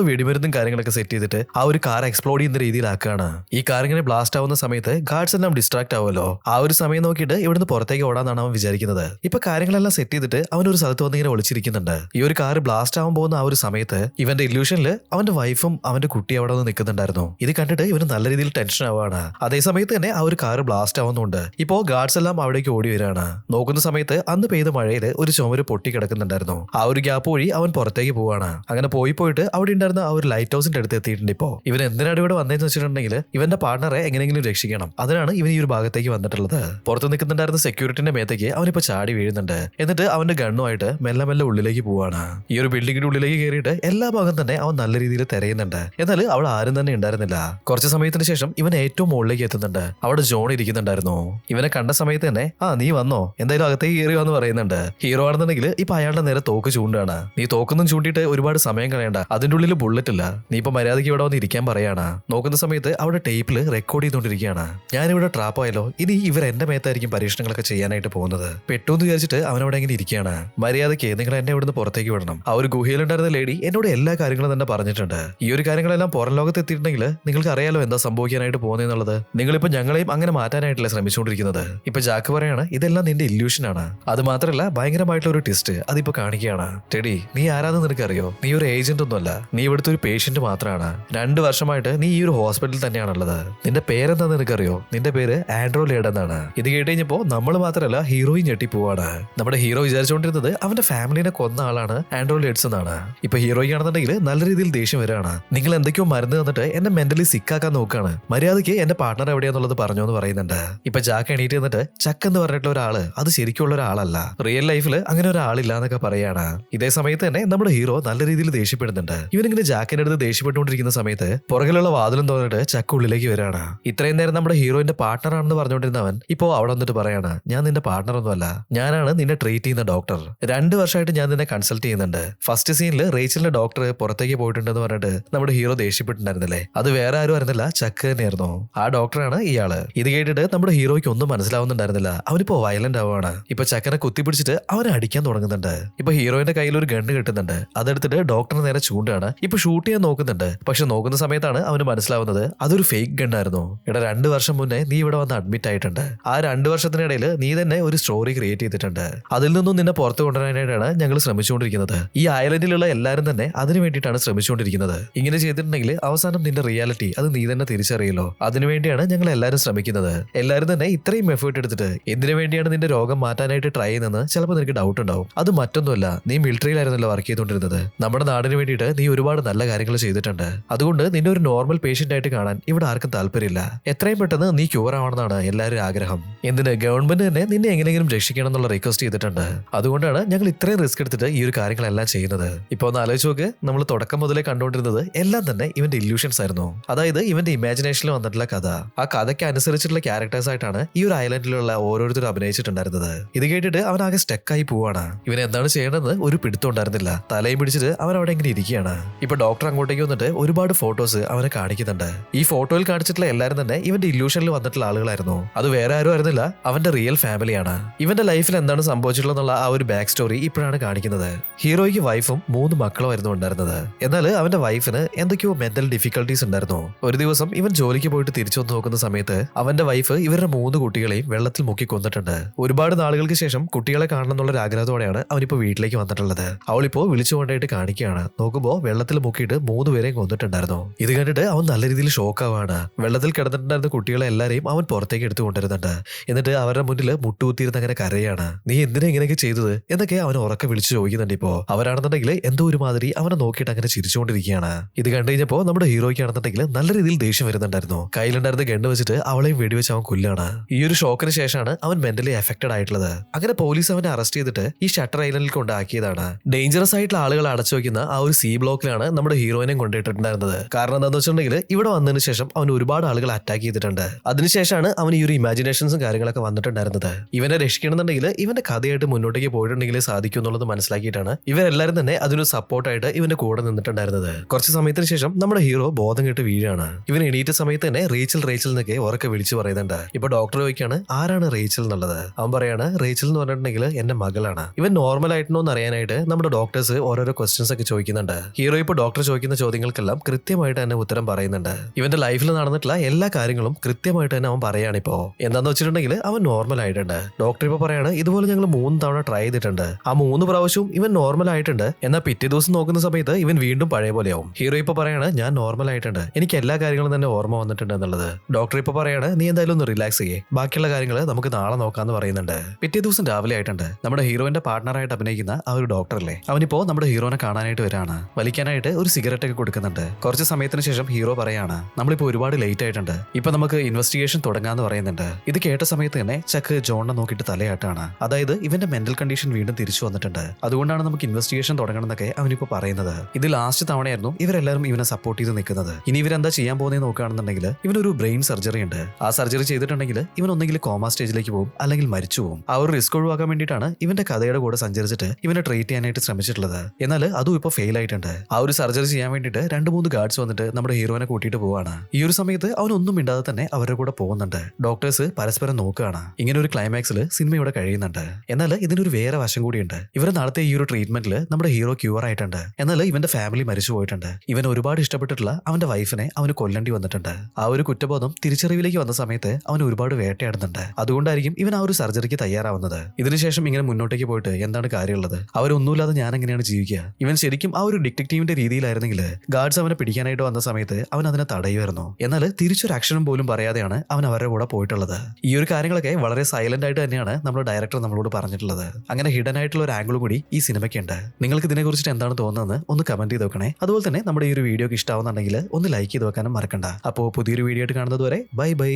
വെടിമരുന്നും കാര്യങ്ങളൊക്കെ സെറ്റ് ചെയ്തിട്ട് ആ ഒരു കാർ എക്സ്പ്ലോഡ് ചെയ്യുന്ന രീതിയിലാക്കുകയാണ് ഈ കാർ ഇങ്ങനെ ബ്ലാസ്റ്റ് ആവുന്ന സമയത്ത് ഗാർഡ്സ് എല്ലാം ഡിസ്ട്രാക്ട് ആവുമല്ലോ. ആ ഒരു സമയം നോക്കിയിട്ട് ഇവിടുന്ന് പുറത്തേക്ക് ഓടാന്നാണ് അവൻ വിചാരിക്കുന്നത്. ഇപ്പൊ കാര്യങ്ങളെല്ലാം സെറ്റ് ചെയ്തിട്ട് അവൻ ഒരു സ്ഥലത്ത് വന്ന് ഇങ്ങനെ ഒളിച്ചിരിക്കുന്നുണ്ട്. ഈ ഒരു കാർ ബ്ലാസ്റ്റ് ആവാൻ പോകുന്ന ആ ഒരു സമയത്ത് ഇവന്റെ ഇല്യൂഷനിൽ അവന്റെ വൈഫും അവന്റെ കുട്ടി അവിടെ വന്ന് നിൽക്കുന്നുണ്ടായിരുന്നു. ഇത് കണ്ടിട്ട് ഇവന് നല്ല രീതിയിൽ ടെൻഷൻ ആവുകയാണ്. അതേ സമയത്ത് തന്നെ ആ ഒരു കാർ ബ്ലാസ്റ്റ് ആവുന്നുണ്ട്. ഇപ്പോ ഗാർഡ്സ് എല്ലാം അവിടേക്ക് ഓടി വരികയാണ്. നോക്കുന്ന സമയത്ത് അന്ന് പെയ്ത മഴയിൽ ഒരു ചുമര് പൊട്ടി കിടക്കുന്നുണ്ടായിരുന്നു. ആ ഒരു ഗ്യാപ്പ് വഴി അവൻ പുറത്തേക്ക് പോവാണ്. അങ്ങനെ പോയി പോയിട്ട് അവിടെ ഉണ്ടായിരുന്ന ആ ഒരു ലൈറ്റ് ഹൗസിന്റെ അടുത്ത് എത്തിയിട്ടുണ്ട് ഇപ്പോ. ഇവൻ എന്തിനാണ് ഇവിടെ വന്നതെന്ന് വെച്ചിട്ടുണ്ടെങ്കിൽ ഇവന്റെ പാർട്ണറെ എങ്ങനെയെങ്കിലും രക്ഷിക്കണം. അതിനാണ് ഇവൻ ഈ ഒരു ഭാഗത്തേക്ക് വന്നിട്ടുള്ളത്. പുറത്ത് നിൽക്കുന്നുണ്ടായിരുന്ന സെക്യൂരിറ്റിന്റെ മേത്തേക്ക് അവനിപ്പോ ചാടി വീഴുന്നുണ്ട്. എന്നിട്ട് അവന്റെ ഗണ്ണുമായിട്ട് മെല്ലെ മെല്ലെ ഉള്ളിലേക്ക് പോവാണ്. ഈ ഒരു ബിൽഡിങ്ങിന്റെ ഉള്ളിലേക്ക് കയറിയിട്ട് എല്ലാ ഭാഗം തന്നെ അവൻ നല്ല രീതിയിൽ തിരയുന്നുണ്ട്. എന്നാൽ അവൾ ആരും തന്നെ ഉണ്ടായിരുന്നില്ല. കുറച്ച് സമയത്തിന് ശേഷം ഇവൻ ഏറ്റവും മുകളിലേക്ക് എത്തുന്നുണ്ട്. അവിടെ ജോൺ ഇരിക്കുന്നുണ്ടായിരുന്നു. ഇവനെ കണ്ട സമയത്ത് തന്നെ ആ നീ വന്നോ? എന്തായാലും അകത്തേക്ക് കയറി വന്ന് പറയുന്നുണ്ട്. ഹീറോ ആണെന്നുണ്ടെങ്കിൽ ഇപ്പൊ അയാളുടെ നേരെ തോക്ക് ചൂണ്ടാണ്. നീ തോക്കൊന്നും ചൂണ്ടിട്ട് ഒരുപാട് സമയം കളയണ്ട. അതിന്റെ ഉള്ളിൽ ബുള്ളറ്റ് ഇല്ല. നീ ഇപ്പൊ മര്യാദയ്ക്ക് ഇവിടെ വന്ന് ഇരിക്കാൻ പറയാണ്. നോക്കുന്ന സമയത്ത് അവിടെ ടേപ്പിൽ റെക്കോർഡ് ചെയ്തുകൊണ്ടിരിക്കുകയാണ് ഞാനിവിടെ ട്രാപ്പ് ആയല്ലോ. ഇനി ഇവർ എന്റെ മേത്തായിരിക്കും പരീക്ഷണങ്ങളൊക്കെ ചെയ്യാനായിട്ട് പോകുന്നത്. പെട്ടു എന്ന് വിചാരിച്ചിട്ട് അവനവിടെ ഇങ്ങനെ ഇരിക്കുകയാണ്. മര്യാദയ്ക്ക് നിങ്ങൾ എന്നെ ഇവിടുന്ന് പുറത്തേക്ക് വിടണം. ആ ഒരു ഗുഹയിലുണ്ടായിരുന്ന ലേഡി എന്നോട് എല്ലാ കാര്യങ്ങളും തന്നെ പറഞ്ഞിട്ടുണ്ട്. ഈ ഒരു കാര്യങ്ങളെല്ലാം പുറം ലോകത്ത് എത്തിയിട്ടുണ്ടെങ്കിൽ നിങ്ങൾക്ക് അറിയാലോ എന്താ സംഭവിക്കാനായിട്ട് പോകുന്നതെന്നുള്ളത് നിങ്ങളിപ്പോ ഞങ്ങളെയും അങ്ങനെ മാറ്റാനായിട്ടല്ലേ ശ്രമിച്ചുകൊണ്ടിരിക്കുന്നത്. ഇപ്പൊ ജാക്ക് പറയാണ് ഇതെല്ലാം നിന്റെ ഇല്യൂഷനാണ് അത് മാത്രമല്ല ഭയങ്കരമായിട്ടുള്ള ഒരു ടെസ്റ്റ് അതിപ്പോ കാണിക്കുകയാണ്. ടെഡി നീ ആരാന്ന് നിനക്കറിയോ? നീ ഒരു ഏജന്റ് ഒന്നുമല്ല. നീ ഇവിടുത്തെ ഒരു പേഷ്യന്റ് മാത്രമാണ് രണ്ട് വർഷമായിട്ട് നീ ഈ ഒരു ഹോസ്പിറ്റലിൽ തന്നെയാണുള്ളത്. നിന്റെ പേരെന്താന്ന് നിനക്കറിയോ? നിന്റെ പേര് ആൻഡ്രോ ലേഡ് എന്നാണ്. ഇത് കേട്ട് കഴിഞ്ഞപ്പോ നമ്മൾ മാത്രമല്ല ഹീറോയും ഞെട്ടിപ്പോവാണ് നമ്മുടെ ഹീറോ വിചാരിച്ചുകൊണ്ടിരുന്നത് അവന്റെ ഫാമിലിനെ കൊന്ന ആളാണ് ആൻഡ്രോ ലേഡ്സ് എന്നാണ്. ഇപ്പൊ ഹീറോയ്ക്ക് നല്ല രീതിയിൽ ദേഷ്യം വരികയാണ്. നിങ്ങൾ എന്തൊക്കെയോ മരുന്ന് തന്നിട്ട് എന്നെ മെന്റലി സിക്കാക്കാൻ നോക്കുകയാണ്. മര്യാദയ്ക്ക് എന്റെ പാർട്ണർ എവിടെയാന്നുള്ളത് പറഞ്ഞു എന്ന് പറയുന്നുണ്ട്. ഇപ്പൊ ജാക്ക് എണീറ്റ് നിന്നിട്ട് ചക്ക് എന്ന് പറഞ്ഞിട്ടുള്ള ഒരാൾ അത് ശരിക്കുള്ള ഒരാളല്ല. റിയൽ ലൈഫിൽ അങ്ങനെ ഒരാളില്ല. എന്നൊക്കെ പറയാണ്. ഇതേ സമയത്ത് തന്നെ നമ്മുടെ ഹീറോ നല്ല രീതിയിൽ ദേഷ്യപ്പെടുന്നുണ്ട്. ഇവനിങ്ങനെ ജാക്കിന്റെ അടുത്ത് ദേഷ്യപ്പെട്ടുകൊണ്ടിരിക്കുന്ന സമയത്ത് പുറകിലുള്ള വാതിലും തോന്നിട്ട് ചക്ക ഉള്ളിലേക്ക് വരാണ്. ഇത്രയും നേരം നമ്മുടെ ഹീറോയിന്റെ പാർട്ണർ ആണെന്ന് പറഞ്ഞുകൊണ്ടിരുന്നവൻ ഇപ്പോ അവിടെ വന്നിട്ട് പറയാണ് ഞാൻ നിന്റെ പാർട്ണർ ഒന്നുമല്ല. ഞാനാണ് നിന്നെ ട്രീറ്റ് ചെയ്യുന്ന ഡോക്ടർ രണ്ട് വർഷമായിട്ട് ഞാൻ നിന്നെ കൺസൾട്ട് ചെയ്യുന്നുണ്ട്. ഫസ്റ്റ് സീനിൽ റേച്ചലിന്റെ ഡോക്ടർ പുറത്തേക്ക് പോയിട്ടുണ്ടെന്ന് പറഞ്ഞിട്ട് നമ്മുടെ ഹീറോ ദേഷ്യപ്പെട്ടിട്ടുണ്ടായിരുന്നില്ലേ? അത് വേറെ ആരും ആയിരുന്നില്ല ചക്ക് തന്നെയായിരുന്നു. ആ ഡോക്ടറാണ് ഇയാൾ. ഇത് കേട്ടിട്ട് നമ്മുടെ ഹീറോയ്ക്ക് ഒന്നും മനസ്സിലാവുന്നുണ്ടായിരുന്നില്ല. അവനിപ്പോ വയലന്റ് ആവുകയാണ്. ഇപ്പൊ ചക്കനെ കുത്തിപ്പിടിച്ചിട്ട് അവനെ അടിക്കാൻ തുടങ്ങുന്നുണ്ട്. ഇപ്പൊ ഹീറോയിന്റെ കയ്യിൽ ഒരു ഗണ്ണ് കിട്ടുന്നുണ്ട്. അതെടുത്തിട്ട് ഡോക്ടറിന് നേരെ ചൂണ്ടാണ്. ഇപ്പൊ ഷൂട്ട് ചെയ്യാൻ നോക്കുന്നുണ്ട്. പക്ഷെ നോക്കുന്ന സമയത്താണ് അവന് മനസ്സിലാവുന്നത് അതൊരു ഫേക്ക് ഗണ്ണായിരുന്നു എടാ രണ്ടു വർഷം മുന്നേ നീ ഇവിടെ വന്ന് അഡ്മിറ്റ് ആയിട്ടുണ്ട്. ആ രണ്ടു വർഷത്തിനിടയിൽ നീ തന്നെ ഒരു സ്റ്റോറി ക്രിയേറ്റ് ചെയ്തിട്ടുണ്ട്. അതിൽ നിന്നും നിന്നെ പുറത്തു കൊണ്ടുവരാനായിട്ടാണ് ഞങ്ങൾ ശ്രമിച്ചുകൊണ്ടിരിക്കുന്നത്. ഈ ഐലൻഡിലുള്ള എല്ലാവരും തന്നെ അതിനു വേണ്ടിയിട്ടാണ് ശ്രമിച്ചുകൊണ്ടിരിക്കുന്നത്. ഇങ്ങനെ ചെയ്തിട്ടുണ്ടെങ്കിൽ അവസാനം നിന്റെ റിയാലിറ്റി അത് നീ തന്നെ തിരിച്ചറിയല്ലോ. അതിനുവേണ്ടിയാണ് ഞങ്ങൾ എല്ലാവരും ശ്രമിക്കുന്നത്. എല്ലാവരും തന്നെ ഇത്രയും എഫേർട്ട് എടുത്തിട്ട് എന്തിനു വേണ്ടിയാണ് നിന്റെ രോഗം മാറ്റാനായിട്ട് ട്രൈ ചെയ്യുന്നത് ചിലപ്പോൾ നിനക്ക് ഡൗട്ട് ഉണ്ടാവും. അത് മറ്റൊന്നുമല്ല നീ മിലിറ്ററിയിലായിരുന്നല്ലോ വർക്ക് ചെയ്തുകൊണ്ടിരുന്നത്. നമ്മുടെ നാടിന് വേണ്ടിയിട്ട് നീ ഒരുപാട് നല്ല കാര്യങ്ങൾ ചെയ്തിട്ടുണ്ട്. അതുകൊണ്ട് നിന്നെ ഒരു നോർമൽ പേഷ്യന്റ് ആയിട്ട് കാണാൻ ഇവിടെ ആർക്കും താല്പര്യമില്ല. എത്രയും പെട്ടെന്ന് നീ ക്യൂർ ആവണമെന്നാണ് എല്ലാവരും ആഗ്രഹം. എന്തിന് ഗവൺമെന്റ് തന്നെ നിന്നെ എങ്ങനെയെങ്കിലും രക്ഷിക്കണം എന്നുള്ള റിക്വസ്റ്റ് ചെയ്തിട്ടുണ്ട്. അതുകൊണ്ടാണ് ഞങ്ങൾ ഇത്രയും റിസ്ക് എടുത്തിട്ട് ഈ ഒരു കാര്യങ്ങളെല്ലാം ചെയ്യുന്നത്. ഇപ്പൊ ഒന്ന് ആലോചിച്ച് നോക്ക് നമ്മൾ തുടക്കം മുതലേ കണ്ടുകൊണ്ടിരുന്നത് എല്ലാം തന്നെ ഇവന്റെ ഇല്യൂഷൻസ് ആയിരുന്നു. അതായത് ഇവന്റെ ഇമാജിനേഷനിൽ വന്നിട്ടുള്ള കഥ. ആ കഥയ്ക്ക് അനുസരിച്ചിട്ടുള്ള ക്യാരക്ടേഴ്സ് ആയിട്ടാണ് ഈ ഒരു ഐലൻഡിലുള്ള ഓരോരുത്തരും അഭിനയിച്ചിട്ടുണ്ടായിരുന്നത്. ഇത് കേട്ടിട്ട് അവൻ ആകെ സ്റ്റക്കായി പോവാണ്. ഇവൻ എന്താണ് ചെയ്യേണ്ടതെന്ന് ഒരു പിടുത്തം ഉണ്ടായിരുന്നില്ല. തലയും പിടിച്ചിട്ട് അവൻ അവിടെ ഇങ്ങനെ ഇരിക്കുകയാണ്. ഇപ്പൊ ഡോക്ടർ അങ്ങോട്ടേക്ക് വന്നിട്ട് ഒരുപാട് ഫോട്ടോസ് അവനെ കാണിക്കുന്നുണ്ട്. ഈ ഫോട്ടോയിൽ കാണിച്ചിട്ടുള്ള എല്ലാവരും തന്നെ ഇവന്റെ ഇല്യൂഷനിൽ വന്നിട്ടുള്ള ആളുകളായിരുന്നു. അത് വേറെ ആരും ആയിരുന്നില്ല അവന്റെ റിയൽ ഫാമിലിയാണ് ഇവന്റെ ലൈഫിൽ എന്താണ് സംഭവിച്ചിട്ടുള്ളതെന്നുള്ള ആ ഒരു ബാക്ക് സ്റ്റോറി ഇപ്പോഴാണ് കാണിക്കുന്നത്. ഹീറോയ്ക്ക് വൈഫും മൂന്ന് മക്കളുമായിരുന്നു ഉണ്ടായിരുന്നത്. എന്നാൽ അവന്റെ വൈഫിന് എന്തൊക്കെയോ മെന്റൽ ഡിഫിക്കൽട്ടീസ് ഉണ്ടായിരുന്നു. ഒരു ദിവസം ഇവൻ ജോലിക്ക് പോയിട്ട് തിരിച്ചു വന്ന് നോക്കുന്ന സമയത്ത് അവന്റെ വൈഫ് ഇവരുടെ മൂന്ന് കുട്ടികളെയും വെള്ളത്തിൽ മുക്കി കൊന്നിട്ടുണ്ട്. ഒരുപാട് നാളുകൾക്ക് ശേഷം കുട്ടികളെ കാണണം എന്നുള്ള ഒരു ആഗ്രഹത്തോടെയാണ് അവനിപ്പോ വീട്ടിലേക്ക് വന്നിട്ടുള്ളത്. അവളിപ്പോ വിളിച്ചു കൊണ്ടായിട്ട് കാണിക്കുകയാണ്. നോക്കുമ്പോ വെള്ളത്തിൽ മുക്കിയിട്ട് മൂന്ന് പേരെയും കൊന്നിട്ടുണ്ടായിരുന്നു ഇത് കണ്ടിട്ട് അവൻ നല്ല രീതിയിൽ ഷോക്കാവാണ്. വെള്ളത്തിൽ കിടന്നിട്ടുണ്ടായിരുന്ന കുട്ടികളെ എല്ലാരെയും അവൻ പുറത്തേക്ക് എടുത്തു കൊണ്ടുവരുന്നുണ്ട്. എന്നിട്ട് അവരുടെ മുന്നിൽ മുട്ടുകുത്തിയിരുന്ന് അങ്ങനെ കരയാണ്. നീ എന്തിനാ ഇങ്ങനെയൊക്കെ ചെയ്തത്? എന്നൊക്കെ അവൻ ഉറക്കെ വിളിച്ചു ചോദിക്കുന്നുണ്ട് ഇപ്പോ. അവരാണെന്നുണ്ടെങ്കിൽ എന്തോ ഒരു മാതിരി അവനെ നോക്കിയിട്ട് അങ്ങനെ ചിരിച്ചുകൊണ്ടിരിക്കുകയാണ്. ഇത് കണ്ടു കഴിഞ്ഞപ്പോ നമ്മുടെ ഹീറോയ്ക്ക് ആണെന്നുണ്ടെങ്കിൽ നല്ല രീതിയിൽ ദേഷ്യം വരുന്നുണ്ടായിരുന്നു. കയ്യിലുണ്ടായിരുന്ന ഗണ്ണ് വെച്ചിട്ട് അവളെയും വെടിവെച്ച് അവൻ കൊല്ലാണ് ഈ ഒരു ഷോക്കിന് ശേഷമാണ് അവൻ മെന്റലി എഫക്റ്റഡ് ആയിട്ടുള്ളത്. അങ്ങനെ പോലീസ് അവനെ അറസ്റ്റ് ചെയ്തിട്ട് ഈ ഷട്ടർ ഐലൻഡിൽ കൊണ്ടാക്കിയതാണ്. ഡേഞ്ചറസ് ആയിട്ടുള്ള ആളുകൾ അടച്ചു വയ്ക്കുന്ന ആ ഒരു സി ബ്ലോക്കിലാണ് നമ്മുടെ ഹീറോയിനെ കൊണ്ടിട്ടുണ്ടായിരുന്നത് കാരണം എന്താണെന്ന് വെച്ചിട്ടുണ്ടെങ്കിൽ ഇവിടെ വന്നതിന് ശേഷം അവൻ ഒരുപാട് ആളുകൾ അറ്റാക്ക് ചെയ്തിട്ടുണ്ട്. അതിനുശേഷമാണ് അവൻ ഈ ഒരു ഇമാജിനേഷൻസും കാര്യങ്ങളൊക്കെ വന്നിട്ടുണ്ടായിരുന്നത്. ഇവനെ രക്ഷിക്കണമെന്നുണ്ടെങ്കിൽ ഇവന്റെ കഥയായിട്ട് മുന്നോട്ടേക്ക് പോയിട്ടുണ്ടെങ്കിൽ സാധിക്കും എന്നുള്ളത് മനസ്സിലാക്കിയിട്ടാണ് ഇവരെല്ലാരും തന്നെ അതിനൊരു സപ്പോർട്ടായിട്ട് ഇവന്റെ കൂടെ നിന്നിട്ടുണ്ടായിരുന്നത്. കുറച്ച് സമയത്തിന് ശേഷം നമ്മുടെ ഹീറോ ബോധം കെട്ട് വീഴാണ് ഇവൻ എണീറ്റ സമയത്ത് തന്നെ റേച്ചൽ റേച്ചൽ എന്നൊക്കെ ഉറക്കെ വിളിച്ചു പറയുന്നുണ്ട്. ഇപ്പൊ ഡോക്ടർ ചോദിക്കാണ് ആരാണ് റേച്ചൽ എന്നുള്ളത്? അവൻ പറയാണ് റേച്ചൽ എന്ന് പറഞ്ഞിട്ടുണ്ടെങ്കിൽ എന്റെ മകളാണ്. ഇവൻ നോർമൽ ആയിട്ടുണ്ടോ എന്ന് അറിയാനായിട്ട് നമ്മുടെ ഡോക്ടേഴ്സ് ഓരോരോ ക്വസ്റ്റ്യൻസ് ഒക്കെ ചോദിക്കുന്നുണ്ട്. ഹീറോ ഇപ്പോൾ ഡോക്ടർ ചോദിക്കുന്ന ചോദ്യങ്ങൾക്കെല്ലാം കൃത്യമായിട്ട് തന്നെ ഉത്തരം പറയുന്നുണ്ട്. ഇവന്റെ ലൈഫിൽ നടന്നിട്ടുള്ള എല്ലാ കാര്യങ്ങളും കൃത്യമായിട്ട് തന്നെ അവൻ പറയാണ് ഇപ്പോ. എന്താന്ന് വെച്ചിട്ടുണ്ടെങ്കിൽ അവൻ നോർമൽ ആയിട്ടുണ്ട് ഡോക്ടർ ഇപ്പോൾ പറയാണ് ഇതുപോലെ ഞങ്ങൾ മൂന്ന് തവണ ട്രൈ ചെയ്തിട്ടുണ്ട്. ആ മൂന്ന് പ്രാവശ്യവും ഇവൻ നോർമൽ ആയിട്ടുണ്ട് എന്നാൽ പിറ്റേ ദിവസം നോക്കുന്ന സമയത്ത് ഇവൻ വീണ്ടും പഴയ പോലെയാവും. ഹീറോ ഇപ്പൊ പറയാണ് ഞാൻ നോർമൽ ആയിട്ടുണ്ട് എനിക്ക് എല്ലാ കാര്യങ്ങളും തന്നെ ഓർമ്മ വന്നിട്ടുണ്ട് എന്നുള്ളത്. ഡോക്ടർ ഇപ്പോൾ പറയാണ് നീ എന്തായാലും ഒന്ന് റിലാക്സ് ചെയ്യേ. ബാക്കിയുള്ള കാര്യങ്ങൾ നമുക്ക് നാളെ നോക്കാന്ന് പറയുന്നുണ്ട്. പിറ്റേ ദിവസം രാവിലെ ആയിട്ടുണ്ട്. നമ്മുടെ ഹീറോയിന്റെ പാർട്ണറായിട്ട് അഭിനയിക്കുന്ന ആ ഒരു ഡോക്ടറല്ലേ? അവനിപ്പോ നമ്മുടെ ഹീറോനെ കാണാനായിട്ട് വരാണ് വലിക്കാനായിട്ട് ഒരു സിഗരറ്റ് ഒക്കെ കൊടുക്കുന്നുണ്ട്. കുറച്ച് സമയത്തിന് ശേഷം ഹീറോ പറയാണ് നമ്മളിപ്പോ ഒരുപാട് ലേറ്റ് ആയിട്ടുണ്ട്. ഇപ്പൊ നമുക്ക് ഇൻവെസ്റ്റിഗേഷൻ തുടങ്ങാന്ന് പറയുന്നുണ്ട്. ഇത് കേട്ട സമയത്ത് തന്നെ ചക്ക് ജോണിനെ നോക്കിയിട്ട് തലയാട്ടാണ്. അതായത് ഇവന്റെ മെന്റൽ കണ്ടീഷൻ വീണ്ടും തിരിച്ചു വന്നിട്ടുണ്ട്. അതുകൊണ്ടാണ് നമുക്ക് ഇൻവെസ്റ്റിഗേഷൻ തുടങ്ങണം എന്നൊക്കെ അവനിപ്പോ പറയുന്നത്. ഇത് ലാസ്റ്റ് തവണയായിരുന്നു ഇവരെല്ലാവരും ഇവനെ സപ്പോർട്ട് ചെയ്ത് നിൽക്കുന്നത്. ഇനി ഇവരെന്താ ചെയ്യാൻ പോകുന്നത് നോക്കുകയാണെന്നുണ്ടെങ്കിൽ ഇവനൊരു ബ്രെയിൻ സർജറി ഉണ്ട്. ആ സർജറി ചെയ്തിട്ടുണ്ടെങ്കിൽ ഇവൻ ഒന്നെങ്കിൽ കോമ സ്റ്റേജിലേക്ക് പോകും അല്ലെങ്കിൽ മരിച്ചു പോകും. ആ ഒരു റിസ്ക് ഒഴിവാക്കാൻ വേണ്ടിയിട്ടാണ് ഇവന്റെ കഥയുടെ കൂടെ സഞ്ചരിച്ചിട്ട് ഇവനെ ട്രീറ്റ് ചെയ്യാനായിട്ട് ശ്രമിച്ചിട്ടുള്ളത്. എന്നാൽ അതും ഇപ്പോൾ ഫെയിൽ ആയിട്ടുണ്ട്. ആ ഒരു സർജറി ചെയ്യാൻ വേണ്ടിയിട്ട് രണ്ട് മൂന്ന് ഗാർഡ്സ് വന്നിട്ട് നമ്മുടെ ഹീറോനെ കൂട്ടിയിട്ട് പോവാണ്. ഈ ഒരു സമയത്ത് അവനൊന്നും മിണ്ടാതെ തന്നെ അവരുടെ കൂടെ പോകുന്നുണ്ട്. ഡോക്ടേഴ്സ് പരസ്പരം നോക്കുകയാണ്. ഇങ്ങനെ ഒരു ക്ലൈമാക്സിൽ സിനിമ ഇവിടെ കഴിയുന്നുണ്ട്. എന്നാൽ ഇതിനൊരു വേറെ വശം കൂടിയുണ്ട്. ഇവരെ നടത്തിയ ഈ ഒരു ട്രീറ്റ്മെന്റിൽ നമ്മുടെ ഹീറോ ക്യൂർ ആയിട്ടുണ്ട്. എന്നാൽ ഇവന്റെ ഫാമിലി മരിച്ചു പോയിട്ടുണ്ട്. ഇവൻ ഒരുപാട് ഇഷ്ടപ്പെട്ടിട്ടുള്ള അവന്റെ വൈഫിനെ അവന് കൊല്ലേണ്ടി വന്നിട്ടുണ്ട്. ആ ഒരു കുറ്റബോധം തിരിച്ചറിവിലേക്ക് വന്ന സമയത്ത് അവൻ ഒരുപാട് വേട്ടയാടുന്നുണ്ട്. അതുകൊണ്ടായിരിക്കും ഇവൻ ആ ഒരു സർജറിക്ക് തയ്യാറാവുന്നത്. ഇതിനുശേഷം ഇങ്ങനെ മുന്നോട്ടേക്ക് പോയിട്ട് എന്താണ് കാര്യമുള്ളത്? അവരൊന്നുമില്ലാതെ ഞാൻ എങ്ങനെയാണ് ജീവിക്കുക? ഇവൻ ശരിക്കും ആ ഒരു ഡിറ്റക്റ്റീവിന്റെ രീതിയിലായിരുന്നെങ്കിൽ ഗാർഡ്സ് അവനെ പിടിക്കാനായിട്ട് വന്ന സമയത്ത് അവൻ അതിനെ തടയുമായിരുന്നു. എന്നാൽ തിരിച്ചൊരു അക്ഷരം പോലും പറയാതെയാണ് അവൻ അവരുടെ കൂടെ പോയിട്ടുള്ളത്. ഈ ഒരു കാര്യങ്ങളൊക്കെ വളരെ സൈലന്റ് ആയിട്ട് തന്നെയാണ് നമ്മുടെ ഡയറക്ടർ നമ്മളോട് പറഞ്ഞിട്ടുള്ളത്. അങ്ങനെ ഹിഡൻ ആയിട്ടുള്ള ഒരു ആംഗിൾ കൂടി ഈ സിനിമയ്ക്കുണ്ട് നിങ്ങൾക്ക് ഇതിനെ കുറിച്ചിട്ട് എന്താണ് തോന്നുന്നത് ഒന്ന് കമന്റ് ചെയ്ത് വെക്കണേ. അതുപോലെ തന്നെ നമ്മുടെ ഈ ഒരു വീഡിയോക്ക് ഇഷ്ടമാവുന്നുണ്ടെങ്കിൽ ഒന്ന് ലൈക്ക് ചെയ്ത് വെക്കാനും മറക്കണ്ട. അപ്പോൾ പുതിയൊരു വീഡിയോ ആയിട്ട് കാണുന്നത് വരെ ബൈ ബൈ.